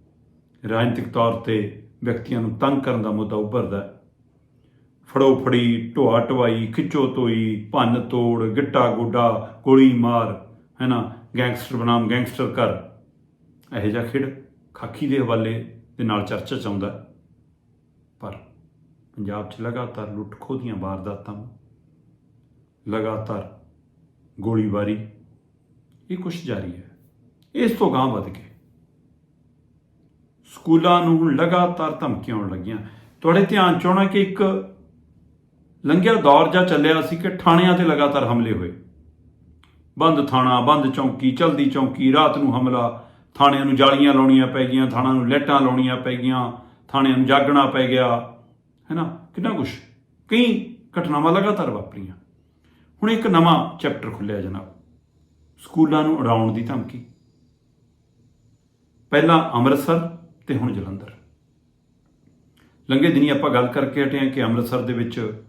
ਰਾਜਨੀਤਿਕ ਤੌਰ ਤੇ ਵਿਅਕਤੀਆਂ ਨੂੰ ਤੰਗ ਕਰਨ ਦਾ ਮੁੱਦਾ ਉੱਭਰਦਾ ਹੈ। ਫੜੋ ਫੜੀ ਢੋਆ ਢਵਾਈ ਖਿੱਚੋ ਤੋਈ ਭੰਨ ਤੋੜ ਗਿੱਟਾ ਗੋਡਾ ਗੋਲੀ ਮਾਰ ਹੈ ਨਾ, ਗੈਂਗਸਟਰ ਬਨਾਮ ਗੈਂਗਸਟਰ ਕਰ ਇਹੋ ਜਿਹਾ ਖੇਡ ਖਾਕੀ ਦੇ ਹਵਾਲੇ ਦੇ ਨਾਲ ਚਰਚਾ ਚ ਆਉਂਦਾ ਪੰਜਾਬ 'ਚ ਲਗਾਤਾਰ ਲੁੱਟ ਖੋਹ ਦੀਆਂ ਵਾਰਦਾਤਾਂ, ਲਗਾਤਾਰ ਗੋਲੀਬਾਰੀ, ਇਹ ਕੁਛ ਜਾਰੀ ਹੈ। ਇਸ ਤੋਂ ਗਾਂਹ ਵੱਧ ਕੇ ਸਕੂਲਾਂ ਨੂੰ ਹੁਣ ਲਗਾਤਾਰ ਧਮਕੀਆਂ ਆਉਣ ਲੱਗੀਆਂ। ਤੁਹਾਡੇ ਧਿਆਨ ਚ ਆਉਣਾ ਕਿ ਇੱਕ ਲੰਘਿਆ ਦੌਰ ਜਾਂ ਚੱਲਿਆ ਸੀ ਕਿ ਥਾਣਿਆਂ ਤੇ ਲਗਾਤਾਰ ਹਮਲੇ ਹੋਏ। ਬੰਦ ਥਾਣਾ, ਬੰਦ ਚੌਂਕੀ, ਚਲਦੀ ਚੌਂਕੀ, ਰਾਤ ਨੂੰ ਹਮਲਾ। ਥਾਣਿਆਂ ਨੂੰ ਜਾਲੀਆਂ ਲਾਉਣੀਆਂ ਪੈ ਗਈਆਂ, ਥਾਣਾ ਨੂੰ ਲੈਟਾਂ ਲਾਉਣੀਆਂ ਪੈ ਗਈਆਂ, ਥਾਣਿਆਂ ਨੂੰ ਜਾਗਣਾ ਪੈ ਗਿਆ। ਹੈਨਾ? ਕਿੰਨਾ ਕੁਛ? ਕਈ ਘਟਨਾਵਾਂ ਲਗਾਤਾਰ ਵਾਪਰੀਆਂ। ਹੁਣ ਇੱਕ ਨਵਾਂ ਚੈਪਟਰ ਖੁੱਲਿਆ ਜਨਾਬ। ਸਕੂਲਾਂ ਨੂੰ ਉਡਾਉਣ ਦੀ ਧਮਕੀ। ਪਹਿਲਾਂ ਅੰਮ੍ਰਿਤਸਰ ਤੇ ਹੁਣ ਜਲੰਧਰ। ਲੰਘੇ ਦਿਨੀ ਆਪਾਂ ਗੱਲ ਕਰਕੇ ਹਟੇ ਹਾਂ ਕਿ ਅੰਮ੍ਰਿਤਸਰ ਦੇ ਵਿੱਚ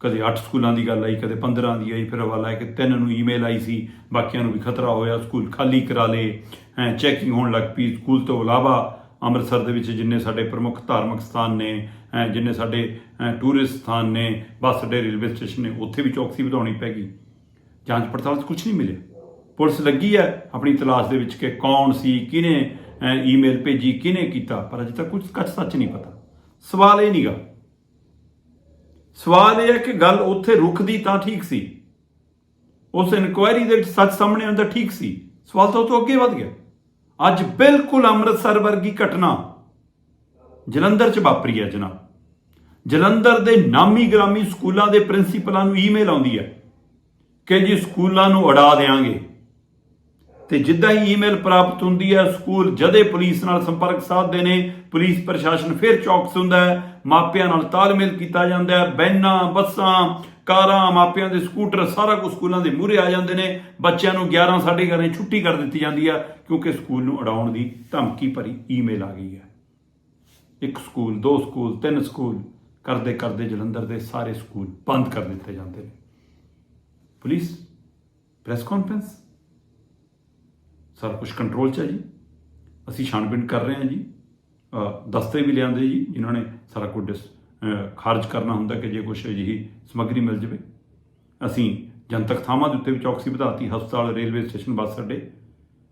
ਕਦੇ 8 ਸਕੂਲਾਂ ਦੀ ਗੱਲ ਆਈ, ਕਦੇ 15 ਦੀ ਆਈ, ਫਿਰ ਹਵਾਲਾ ਹੈ ਕਿ ਤਿੰਨ ਨੂੰ ਈਮੇਲ ਆਈ ਸੀ। ਬਾਕੀਆਂ ਨੂੰ ਵੀ ਖਤਰਾ ਹੋਇਆ, ਸਕੂਲ ਖਾਲੀ ਕਰਾ ਲੇ ਹੈ ਚੈਕਿੰਗ ਹੋਣ ਲੱਗ ਪਈ। ਸਕੂਲ ਤੋਂ ਇਲਾਵਾ ਅੰਮ੍ਰਿਤਸਰ ਦੇ ਵਿੱਚ ਜਿੰਨੇ ਸਾਡੇ ਪ੍ਰਮੁੱਖ ਧਾਰਮਿਕ ਸਥਾਨ ਨੇ ਜਿੰਨੇ ਸਾਡੇ ਟੂਰਿਸਟ ਸਥਾਨ ਨੇ, ਬੱਸ ਅੱਡੇ ਰੇਲਵੇ ਸਟੇਸ਼ਨ ਨੇ, ਉੱਥੇ ਵੀ ਚੌਕਸੀ ਵਧਾਉਣੀ ਪੈ ਗਈ। ਜਾਂਚ ਪੜਤਾਲ 'ਚ ਕੁਝ ਨਹੀਂ ਮਿਲਿਆ। ਪੁਲਿਸ ਲੱਗੀ ਹੈ ਆਪਣੀ ਤਲਾਸ਼ ਦੇ ਵਿੱਚ ਕਿ ਕੌਣ ਸੀ, ਕਿਹਨੇ ਈਮੇਲ ਭੇਜੀ, ਕਿਹਨੇ ਕੀਤਾ, ਪਰ ਅਜੇ ਤੱਕ ਕੁਝ ਕੱਚ ਸੱਚ ਨਹੀਂ ਪਤਾ। ਸਵਾਲ ਇਹ ਨਹੀਂਗਾ। ਸਵਾਲ ਇਹ ਹੈ ਕਿ ਗੱਲ ਉੱਥੇ ਰੁਕਦੀ ਤਾਂ ਠੀਕ ਸੀ। ਉਸ ਇਨਕੁਆਇਰੀ ਦੇ ਵਿੱਚ ਸੱਚ ਸਾਹਮਣੇ ਆਉਂਦਾ ਠੀਕ ਸੀ। ਸਵਾਲ ਤਾਂ ਉਹ ਤੋਂ ਅੱਗੇ ਵਧ ਗਿਆ। ਅੱਜ ਬਿਲਕੁਲ ਅੰਮ੍ਰਿਤਸਰ ਵਰਗੀ ਘਟਨਾ ਜਲੰਧਰ 'ਚ ਵਾਪਰੀ ਹੈ ਜਨਾਬ। ਜਲੰਧਰ ਦੇ ਨਾਮੀ ਗ੍ਰਾਮੀ ਸਕੂਲਾਂ ਦੇ ਪ੍ਰਿੰਸੀਪਲਾਂ ਨੂੰ ਈਮੇਲ ਆਉਂਦੀ ਹੈ ਕਿ ਜੀ ਸਕੂਲਾਂ ਨੂੰ ਉਡਾ ਦੇਾਂਗੇ। ਤੇ ਜਿੱਦਾਂ ਹੀ ਈਮੇਲ ਪ੍ਰਾਪਤ ਹੁੰਦੀ ਹੈ, ਸਕੂਲ ਜਦੇ ਪੁਲਿਸ ਨਾਲ ਸੰਪਰਕ ਸਾਧਦੇ ਨੇ, ਪੁਲਿਸ ਪ੍ਰਸ਼ਾਸਨ ਫਿਰ ਚੌਕਸ ਹੁੰਦਾ ਹੈ, ਮਾਪਿਆਂ ਨਾਲ ਤਾਲਮੇਲ ਕੀਤਾ ਜਾਂਦਾ ਹੈ, ਬੈਨਾਂ, ਬੱਸਾਂ, ਕਾਰਾਂ, ਮਾਪਿਆਂ ਦੇ ਸਕੂਟਰ, ਸਾਰਾ ਕੁਝ ਸਕੂਲਾਂ ਦੇ ਮੂਹਰੇ ਆ ਜਾਂਦੇ ਨੇ। ਬੱਚਿਆਂ ਨੂੰ 11 11:30 ਛੁੱਟੀ ਕਰ ਦਿੱਤੀ ਜਾਂਦੀ ਹੈ, ਕਿਉਂਕਿ ਸਕੂਲ ਨੂੰ ਉਡਾਉਣ ਦੀ ਧਮਕੀ ਭਰੀ ਈਮੇਲ ਆ ਗਈ ਹੈ। ਇੱਕ ਸਕੂਲ, ਦੋ ਸਕੂਲ, ਤਿੰਨ ਸਕੂਲ, ਕਰਦੇ ਕਰਦੇ ਜਲੰਧਰ ਦੇ ਸਾਰੇ ਸਕੂਲ ਬੰਦ ਕਰ ਦਿੱਤੇ ਜਾਂਦੇ ਨੇ। ਪੁਲਿਸ, ਪ੍ਰੈਸ ਕਾਨਫਰੰਸ, ਸਾਰਾ ਕੁਝ ਕੰਟਰੋਲ 'ਚ ਹੈ ਜੀ। ਅਸੀਂ ਛਾਣਬੀਣ ਕਰ ਰਹੇ ਹਾਂ ਜੀ। ਦਸਤੇ ਵੀ ਲਿਆਂਦੇ ਜੀ, ਜਿਨ੍ਹਾਂ ਨੇ ਸਾਰਾ ਕੁਝ ਡਿਸ- ਖਾਰਜ ਕਰਨਾ ਹੁੰਦਾ ਕਿ ਜੇ ਕੁਝ ਅਜਿਹੀ ਸਮੱਗਰੀ ਮਿਲ ਜਾਵੇ। ਅਸੀਂ ਜਨਤਕ ਥਾਵਾਂ ਦੇ ਉੱਤੇ ਵੀ ਚੌਕਸੀ ਵਧਾਤੀ, ਹਸਪਤਾਲ, ਰੇਲਵੇ ਸਟੇਸ਼ਨ, ਬੱਸ ਅੱਡੇ,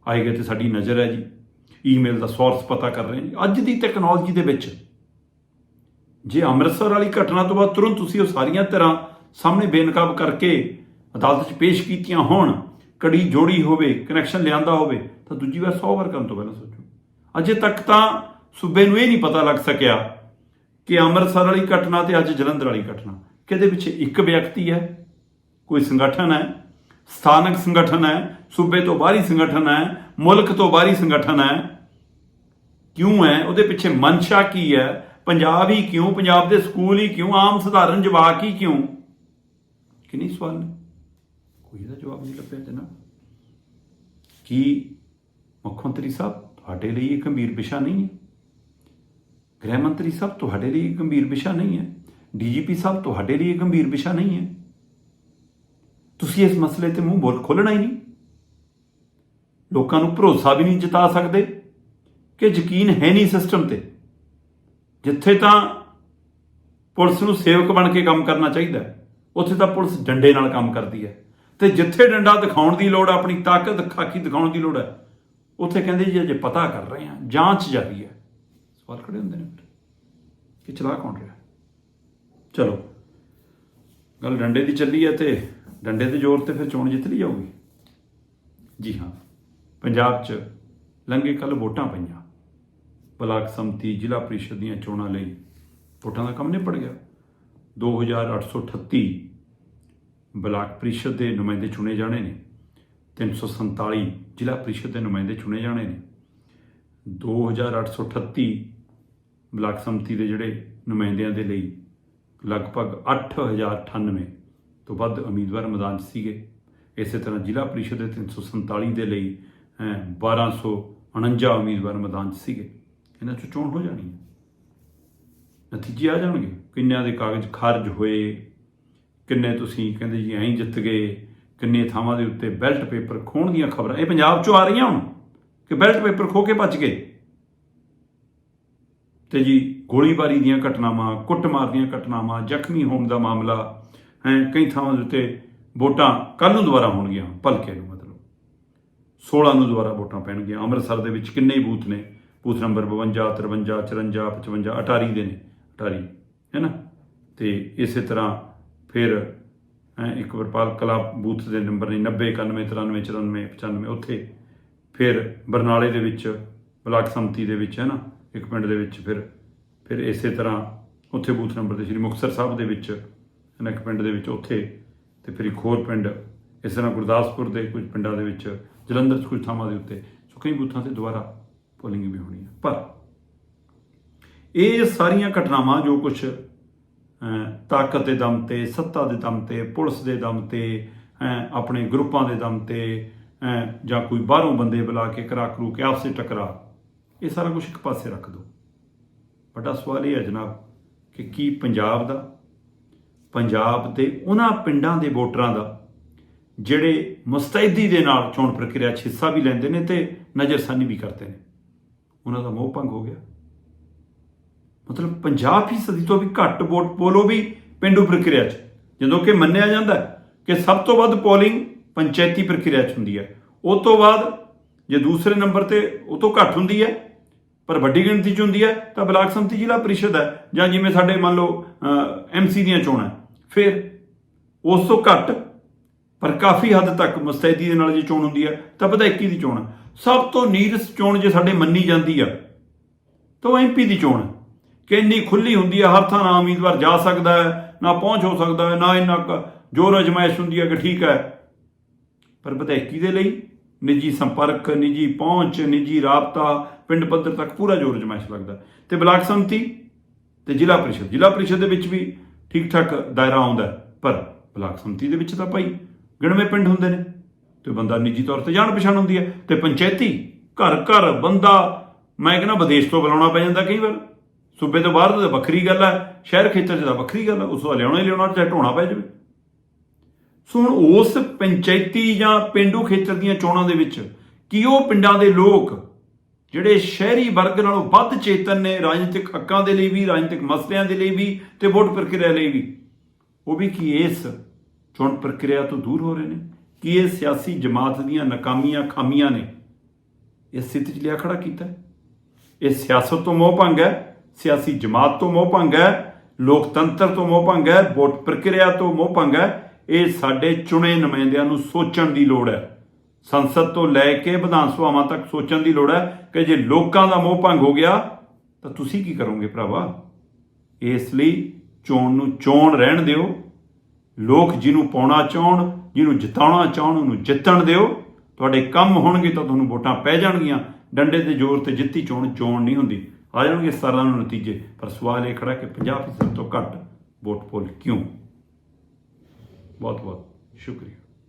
ਆਏ ਗਏ ਤੇ ਸਾਡੀ ਨਜ਼ਰ ਹੈ ਜੀ। ਈਮੇਲ ਦਾ ਸੋਰਸ ਪਤਾ ਕਰ ਰਹੇ ਹਾਂ। ਅੱਜ ਦੀ ਟੈਕਨੋਲੋਜੀ ਦੇ ਵਿੱਚ ਜੇ ਅੰਮ੍ਰਿਤਸਰ ਵਾਲੀ ਘਟਨਾ ਤੋਂ ਬਾਅਦ ਤੁਰੰਤ ਤੁਸੀਂ ਉਹ ਸਾਰੀਆਂ ਤਰ੍ਹਾਂ ਸਾਹਮਣੇ ਬੇਨਕਾਬ ਕਰਕੇ ਅਦਾਲਤ 'ਚ ਪੇਸ਼ ਕੀਤੀਆਂ ਹੋਣ, ਕੜੀ ਜੋੜੀ ਹੋਵੇ ਕਨੈਕਸ਼ਨ ਲਿਆਂਦਾ ਹੋਵੇ, ਤਾਂ ਦੂਜੀ ਵਾਰ 100 ਵਾਰ ਕਰਨ ਤੋਂ ਪਹਿਲਾਂ ਸੋਚੋ। ਅਜੇ ਤੱਕ ਤਾਂ ਸੂਬੇ ਨੂੰ ਇਹ ਨਹੀਂ ਪਤਾ ਲੱਗ ਸਕਿਆ ਕਿ ਅੰਮ੍ਰਿਤਸਰ ਵਾਲੀ ਘਟਨਾ ਤੇ ਅੱਜ ਜਲੰਧਰ ਵਾਲੀ ਘਟਨਾ। ਕਿਹਦੇ ਪਿੱਛੇ ਇੱਕ ਵਿਅਕਤੀ ਹੈ, ਕੋਈ ਸੰਗਠਨ ਹੈ, ਸਥਾਨਕ ਸੰਗਠਨ ਹੈ, ਸੂਬੇ ਤੋਂ ਬਾਹਰੀ ਸੰਗਠਨ ਹੈ, ਮੁਲਕ ਤੋਂ ਬਾਹਰੀ ਸੰਗਠਨ ਹੈ ਕਿਉਂ ਹੈ? ਉਹਦੇ ਪਿੱਛੇ ਮਨਸ਼ਾ ਕੀ ਹੈ? ਪੰਜਾਬ ਹੀ ਕਿਉਂ? ਪੰਜਾਬ ਦੇ ਸਕੂਲ ਹੀ ਕਿਉਂ? ਆਮ ਸਧਾਰਨ ਜਵਾਕ ਹੀ ਕਿਉਂ? ਕਿੰਨੀ ਸਵਾਲ ਨੇ? ਕੋਈ ਇਹਦਾ ਜਵਾਬ ਨਹੀਂ ਲੱਭਿਆ ਜਨਾਬ ਕੀ ਮੁੱਖ ਮੰਤਰੀ ਸਾਹਿਬ ਤੁਹਾਡੇ ਲਈ ਇਹ ਗੰਭੀਰ ਵਿਸ਼ਾ ਨਹੀਂ ਹੈ? ਗ੍ਰਹਿ ਮੰਤਰੀ ਸਾਹਿਬ ਤੁਹਾਡੇ ਲਈ ਇਹ ਗੰਭੀਰ ਵਿਸ਼ਾ ਨਹੀਂ ਹੈ? ਡੀਜੀਪੀ ਸਾਹਿਬ ਤੁਹਾਡੇ ਲਈ ਇਹ ਗੰਭੀਰ ਵਿਸ਼ਾ ਨਹੀਂ ਹੈ? ਤੁਸੀਂ ਇਸ ਮਸਲੇ ਤੇ ਮੂੰਹ ਬੋਲ ਖੋਲਣਾ ਹੀ ਨਹੀਂ। ਲੋਕਾਂ ਨੂੰ ਭਰੋਸਾ ਵੀ ਨਹੀਂ ਜਤਾ ਸਕਦੇ। ਕਿ ਯਕੀਨ ਹੈ ਨਹੀਂ ਸਿਸਟਮ ਤੇ। ਜਿੱਥੇ ਤਾਂ ਪੁਲਿਸ ਨੂੰ ਸੇਵਕ ਬਣ ਕੇ ਕੰਮ ਕਰਨਾ ਚਾਹੀਦਾ ਉੱਥੇ ਤਾਂ ਪੁਲਿਸ ਡੰਡੇ ਨਾਲ ਕੰਮ ਕਰਦੀ ਹੈ। ਤੇ ਜਿੱਥੇ ਡੰਡਾ ਦਿਖਾਉਣ ਦੀ ਲੋੜ ਹੈ, ਆਪਣੀ ਤਾਕਤ ਖਾਕੀ ਦਿਖਾਉਣ ਦੀ ਲੋੜ ਹੈ ਉੱਥੇ ਕਹਿੰਦੇ ਜੀ ਅਜੇ ਪਤਾ ਕਰ ਰਹੇ ਹਾਂ ਜਾਂਚ ਜਾਰੀ ਹੈ। ਸਵਾਲ ਖੜੇ ਹੁੰਦੇ ਨੇ? ਕਿ ਚਲਾ ਕੌਣ ਰਿਹਾ? ਚਲੋ ਗੱਲ ਡੰਡੇ ਦੀ ਚੱਲੀ ਹੈ ਤੇ ਡੰਡੇ ਦੇ ਜ਼ੋਰ ਤੇ ਫਿਰ ਚੋਣ ਜਿੱਤ ਲਈ ਜਾਊਗੀ। ਜੀ ਹਾਂ ਪੰਜਾਬ 'ਚ ਲੰਘੇ ਕੱਲ ਵੋਟਾਂ ਪਈਆਂ। ਬਲਾਕ ਸੰਮਤੀ ਜ਼ਿਲ੍ਹਾ ਪ੍ਰੀਸ਼ਦ ਦੀਆਂ ਚੋਣਾਂ ਲਈ ਵੋਟਾਂ ਦਾ ਕੰਮ ਨਿਬੜ ਗਿਆ। 2838 ਬਲਾਕ ਪ੍ਰੀਸ਼ਦ ਦੇ ਨੁਮਾਇੰਦੇ ਚੁਣੇ ਜਾਣੇ ਨੇ। 347 ਜ਼ਿਲ੍ਹਾ ਪ੍ਰੀਸ਼ਦ ਦੇ ਨੁਮਾਇੰਦੇ ਚੁਣੇ ਜਾਣੇ ਨੇ। 2838 ਬਲਾਕ ਸੰਮਤੀ ਦੇ ਜਿਹੜੇ ਨੁਮਾਇੰਦਿਆਂ ਦੇ ਲਈ ਲਗਭਗ 8098 ਤੋਂ ਵੱਧ ਉਮੀਦਵਾਰ ਮੈਦਾਨ 'ਚ ਸੀਗੇ। ਇਸੇ ਤਰ੍ਹਾਂ ਜ਼ਿਲ੍ਹਾ ਪ੍ਰੀਸ਼ਦ ਦੇ 347 ਦੇ ਲਈ ਅਹ, 1249 ਉਮੀਦਵਾਰ ਮੈਦਾਨ 'ਚ ਸੀਗੇ। ਇਹਨਾਂ 'ਚੋਂ ਚੋਣ ਹੋ ਜਾਣੀ ਹੈ। ਨਤੀਜੇ ਆ ਜਾਣਗੇ। ਕਿੰਨਿਆਂ ਦੇ ਕਾਗਜ਼ ਖਾਰਜ ਹੋਏ, ਕਿੰਨੇ ਤੁਸੀਂ ਕਹਿੰਦੇ ਜੀ ਐਂ ਜਿੱਤ ਗਏ, ਕਿੰਨੇ ਥਾਵਾਂ ਦੇ ਉੱਤੇ ਬੈਲਟ ਪੇਪਰ ਖੋਣ ਦੀਆਂ ਖਬਰਾਂ। ਇਹ ਪੰਜਾਬ 'ਚੋਂ ਆ ਰਹੀਆਂ ਹੁਣ ਕਿ ਬੈਲਟ ਪੇਪਰ ਖੋ ਕੇ ਭੱਜ ਗਏ। ਤੇ ਜੀ ਗੋਲੀਬਾਰੀ ਦੀਆਂ ਘਟਨਾਵਾਂ, ਕੁੱਟਮਾਰ ਦੀਆਂ ਘਟਨਾਵਾਂ, ਜ਼ਖਮੀ ਹੋਣ ਦਾ ਮਾਮਲਾ, ਹੈ, ਕਈ ਥਾਵਾਂ ਦੇ ਉੱਤੇ ਵੋਟਾਂ ਕੱਲ ਨੂੰ ਦੁਬਾਰਾ ਹੋਣਗੀਆਂ, ਭਲਕੇ ਨੂੰ ਮਤਲਬ। 16 ਨੂੰ ਦੁਬਾਰਾ ਵੋਟਾਂ ਪੈਣਗੀਆਂ। ਅੰਮ੍ਰਿਤਸਰ ਦੇ ਵਿੱਚ ਕਿੰਨੇ ਬੂਥ ਨੇ। ਬੂਥ ਨੰਬਰ 52 53 54 55 ਅਟਾਰੀ ਦੇ ਨੇ ਅਟਾਰੀ ਹੈ ਨਾ? ਤੇ ਇਸੇ ਤਰ੍ਹਾਂ ਫਿਰ ਇੱਕ ਵਰਪਾਲ ਕਲਾ ਬੂਥ ਦੇ ਨੰਬਰ ਨੇ 90 91 93 94 95 ਉੱਥੇ ਫਿਰ ਬਰਨਾਲੇ ਦੇ ਵਿੱਚ, ਬਲਾਕ ਸੰਮਤੀ ਦੇ ਵਿੱਚ, ਹੈ ਨਾ? ਇੱਕ ਪਿੰਡ ਦੇ ਵਿੱਚ ਫਿਰ ਫਿਰ ਇਸੇ ਤਰ੍ਹਾਂ ਉੱਥੇ ਬੂਥ ਨੰਬਰ ਤੇ ਸ੍ਰੀ ਮੁਕਤਸਰ ਸਾਹਿਬ ਦੇ ਵਿੱਚ, ਹੈ ਨਾ? ਇੱਕ ਪਿੰਡ ਦੇ ਵਿੱਚ ਉੱਥੇ ਤੇ ਫਿਰ ਇੱਕ ਹੋਰ ਪਿੰਡ, ਇਸ ਤਰ੍ਹਾਂ ਗੁਰਦਾਸਪੁਰ ਦੇ ਕੁਝ ਪਿੰਡਾਂ ਦੇ ਵਿੱਚ, ਜਲੰਧਰ 'ਚ ਕੁਝ ਥਾਵਾਂ ਦੇ ਉੱਤੇ, ਸੋ ਕਈ ਬੂਥਾਂ ਤੇ ਦੁਬਾਰਾ ਪੋਲਿੰਗ ਵੀ ਹੋਣੀ ਹੈ ਪਰ ਇਹ ਸਾਰੀਆਂ ਘਟਨਾਵਾਂ ਜੋ ਕੁਝ ਤਾਕਤ ਦੇ ਦਮ ਤੇ ਸੱਤਾ ਦੇ ਦਮ ਤੇ ਪੁਲਿਸ ਦੇ ਦਮ ਤੇ ਅਹ, ਆਪਣੇ ਗਰੁੱਪਾਂ ਦੇ ਦਮ ਤੇ ਅਹ, ਜਾਂ ਕੋਈ ਬਾਹਰੋਂ ਬੰਦੇ ਬੁਲਾ ਕੇ ਕਰਾ ਕਰੂ ਕੇ ਆਪਸੇ ਟਕਰਾ ਇਹ ਸਾਰਾ ਕੁਝ ਇੱਕ ਪਾਸੇ ਰੱਖ ਦਿਓ ਵੱਡਾ ਸਵਾਲ ਇਹ ਹੈ ਜਨਾਬ ਕਿ ਕੀ ਪੰਜਾਬ ਦਾ ਪੰਜਾਬ ਦੇ ਉਹਨਾਂ ਪਿੰਡਾਂ ਦੇ ਵੋਟਰਾਂ ਦਾ ਜਿਹੜੇ ਮੁਸਤੈਦੀ ਦੇ ਨਾਲ ਚੋਣ ਪ੍ਰਕਿਰਿਆ 'ਚ ਹਿੱਸਾ ਵੀ ਲੈਂਦੇ ਨੇ ਤੇ ਨਜ਼ਰਸਾਨੀ ਵੀ ਕਰਦੇ ਨੇ? ਉਹਨਾਂ ਦਾ ਮੋਹ ਭੰਗ ਹੋ ਗਿਆ। ਮਤਲਬ 50% ਤੋਂ ਵੀ ਘੱਟ ਵੋਟ ਪੋਲੋ ਵੀ ਪਿੰਡੂ ਪ੍ਰਕਿਰਿਆ 'ਚ, ਜਦੋਂ ਕਿ ਮੰਨਿਆ ਜਾਂਦਾ ਕਿ ਸਭ ਤੋਂ ਵੱਧ ਪੋਲਿੰਗ ਪੰਚਾਇਤੀ ਪ੍ਰਕਿਰਿਆ 'ਚ ਹੁੰਦੀ ਹੈ। ਉਸ ਤੋਂ ਬਾਅਦ ਜੇ ਦੂਸਰੇ ਨੰਬਰ ਤੇ ਉਹ ਤੋਂ ਘੱਟ ਹੁੰਦੀ ਹੈ, ਪਰ ਵੱਡੀ ਗਿਣਤੀ 'ਚ ਹੁੰਦੀ ਹੈ, ਤਾਂ ਬਲਾਕ ਸੰਮਤੀ ਜ਼ਿਲ੍ਹਾ ਪਰਿਸ਼ਦ ਹੈ, ਜਾਂ ਜਿਵੇਂ ਸਾਡੇ ਮੰਨ ਲਓ ਐਮਸੀ ਦੀਆਂ ਚੋਣਾਂ ਫਿਰ ਉਸ ਤੋਂ ਘੱਟ, ਪਰ ਕਾਫੀ ਹੱਦ ਤੱਕ ਮੁਸਤੈਦੀ ਦੇ ਨਾਲ ਜੇ ਚੋਣ ਹੁੰਦੀ ਹੈ, ਤਾਂ ਵਿਧਾਇਕੀ ਦੀ ਚੋਣ ਹੈ। ਸਭ ਤੋਂ ਨੀਰਸ ਚੋਣ ਜੇ ਸਾਡੇ ਮੰਨੀ ਜਾਂਦੀ ਆ, ਤਾਂ ਉਹ ਐਮਪੀ ਦੀ ਚੋਣ ਹੈ। ਕਿ ਇੰਨੀ ਖੁੱਲੀ ਹੁੰਦੀ ਹੈ ਹਰ ਥਾਂ ਨਾ ਉਮੀਦਵਾਰ ਜਾ ਸਕਦਾ ਹੈ, ਨਾ ਪਹੁੰਚ ਹੋ ਸਕਦਾ ਹੈ, ਨਾ ਇੰਨਾ ਕੁ ਜੋਰ ਅਜਮਾਇਸ਼ ਹੁੰਦੀ ਹੈ ਕਿ ਠੀਕ ਹੈ। ਪਰ ਵਿਧਾਇਕੀ ਦੇ ਲਈ ਨਿੱਜੀ ਸੰਪਰਕ, ਨਿੱਜੀ ਪਹੁੰਚ, ਨਿੱਜੀ ਰਾਬਤਾ, ਪਿੰਡ ਪੱਧਰ ਤੱਕ ਪੂਰਾ ਜੋਰ ਅਜਮਾਇਸ਼ ਲੱਗਦਾ ਤੇ ਬਲਾਕ ਸੰਮਤੀ ਤੇ ਜ਼ਿਲ੍ਹਾ ਪ੍ਰੀਸ਼ਦ ਜ਼ਿਲ੍ਹਾ ਪ੍ਰੀਸ਼ਦ ਦੇ ਵਿੱਚ ਵੀ ਠੀਕ ਠਾਕ ਦਾਇਰਾ ਆਉਂਦਾ ਪਰ ਬਲਾਕ ਸੰਮਤੀ ਦੇ ਵਿੱਚ ਤਾਂ ਭਾਈ ਗਿਣਵੇਂ ਪਿੰਡ ਹੁੰਦੇ ਨੇ। ਤੇ ਬੰਦਾ ਨਿੱਜੀ ਤੌਰ ਤੇ ਜਾਣ ਪਛਾਣ ਹੁੰਦੀ ਹੈ। ਤੇ ਪੰਚਾਇਤੀ, ਘਰ ਘਰ ਬੰਦਾ, ਮੈਂ ਕਹਿੰਦਾ ਵਿਦੇਸ਼ ਤੋਂ ਬੁਲਾਉਣਾ ਪੈ ਜਾਂਦਾ ਕਈ ਵਾਰ। ਸੂਬੇ ਤੋਂ ਬਾਹਰ ਤਾਂ ਵੱਖਰੀ ਗੱਲ ਹੈ, ਸ਼ਹਿਰ ਖੇਤਰ 'ਚ ਤਾਂ ਵੱਖਰੀ ਗੱਲ ਹੈ, ਉਸ ਤੋਂ ਲਿਆਉਣਾ ਹੀ ਲਿਆਉਣਾ ਚਾਹੇ ਢੋਣਾ ਪੈ ਜਾਵੇ। ਸੋ ਹੁਣ ਉਸ ਪੰਚਾਇਤੀ ਜਾਂ ਪਿੰਡੂ ਖੇਤਰ ਦੀਆਂ ਚੋਣਾਂ ਦੇ ਵਿੱਚ ਕੀ ਉਹ ਪਿੰਡਾਂ ਦੇ ਲੋਕ ਜਿਹੜੇ ਸ਼ਹਿਰੀ ਵਰਗ ਨਾਲੋਂ ਵੱਧ ਚੇਤਨ ਨੇ, ਰਾਜਨੀਤਿਕ ਹੱਕਾਂ ਦੇ ਲਈ ਵੀ, ਰਾਜਨੀਤਿਕ ਮਸਲਿਆਂ ਦੇ ਲਈ ਵੀ ਤੇ ਵੋਟ ਪ੍ਰਕਿਰਿਆ ਲਈ ਵੀ, ਉਹ ਵੀ ਕੀ ਇਸ ਚੋਣ ਪ੍ਰਕਿਰਿਆ ਤੋਂ ਦੂਰ ਹੋ ਰਹੇ ਨੇ? ਕੀ ਇਹ ਸਿਆਸੀ ਜਮਾਤ ਦੀਆਂ ਨਾਕਾਮੀਆਂ ਖਾਮੀਆਂ ਨੇ? ਇਹ ਸਥਿਤੀ 'ਚ ਲਿਆ ਖੜਾ ਕੀਤਾ ਇਹ ਸਿਆਸਤ ਤੋਂ ਮੋਹ ਭੰਗ ਹੈ, ਸਿਆਸੀ ਜਮਾਤ ਤੋਂ ਮੋਹ ਭੰਗ ਹੈ, ਲੋਕਤੰਤਰ ਤੋਂ ਮੋਹ ਭੰਗ ਹੈ, ਵੋਟ ਪ੍ਰਕਿਰਿਆ ਤੋਂ ਮੋਹ ਭੰਗ ਹੈ। ਇਹ ਸਾਡੇ ਚੁਣੇ ਨੁਮਾਇੰਦਿਆਂ ਨੂੰ ਸੋਚਣ ਦੀ ਲੋੜ ਹੈ। ਸੰਸਦ ਤੋਂ ਲੈ ਕੇ ਵਿਧਾਨ ਸਭਾਵਾਂ ਤੱਕ ਸੋਚਣ ਦੀ ਲੋੜ ਹੈ ਕਿ ਜੇ ਲੋਕਾਂ ਦਾ ਮੋਹ ਭੰਗ ਹੋ ਗਿਆ, ਤਾਂ ਤੁਸੀਂ ਕੀ ਕਰੋਗੇ ਭਰਾਵਾ? ਇਸ ਲਈ ਚੋਣ ਨੂੰ ਚੋਣ ਰਹਿਣ ਦਿਓ। ਲੋਕ ਜਿਹਨੂੰ ਪਾਉਣਾ ਚਾਹਣ ਜਿਹਨੂੰ ਜਿਤਾਉਣਾ ਚਾਹਣ, ਉਹਨੂੰ ਜਿੱਤਣ ਦਿਓ। ਤੁਹਾਡੇ ਕੰਮ ਹੋਣਗੇ ਤਾਂ ਤੁਹਾਨੂੰ ਵੋਟਾਂ ਪੈ ਜਾਣਗੀਆਂ। ਡੰਡੇ ਦੇ ਜ਼ੋਰ ਤੇ ਜਿੱਤੀ ਚੋਣ ਚੋਣ ਨਹੀਂ ਹੁੰਦੀ। ਆ ਜਾਣਗੇ 17 ਨੂੰ ਨਤੀਜੇ। ਪਰ ਸਵਾਲ ਇਹ ਖੜਾ ਕਿ 50% ਤੋਂ ਘੱਟ ਵੋਟ ਪੋਲ ਕਿਉਂ? ਬਹੁਤ ਬਹੁਤ ਸ਼ੁਕਰੀਆ।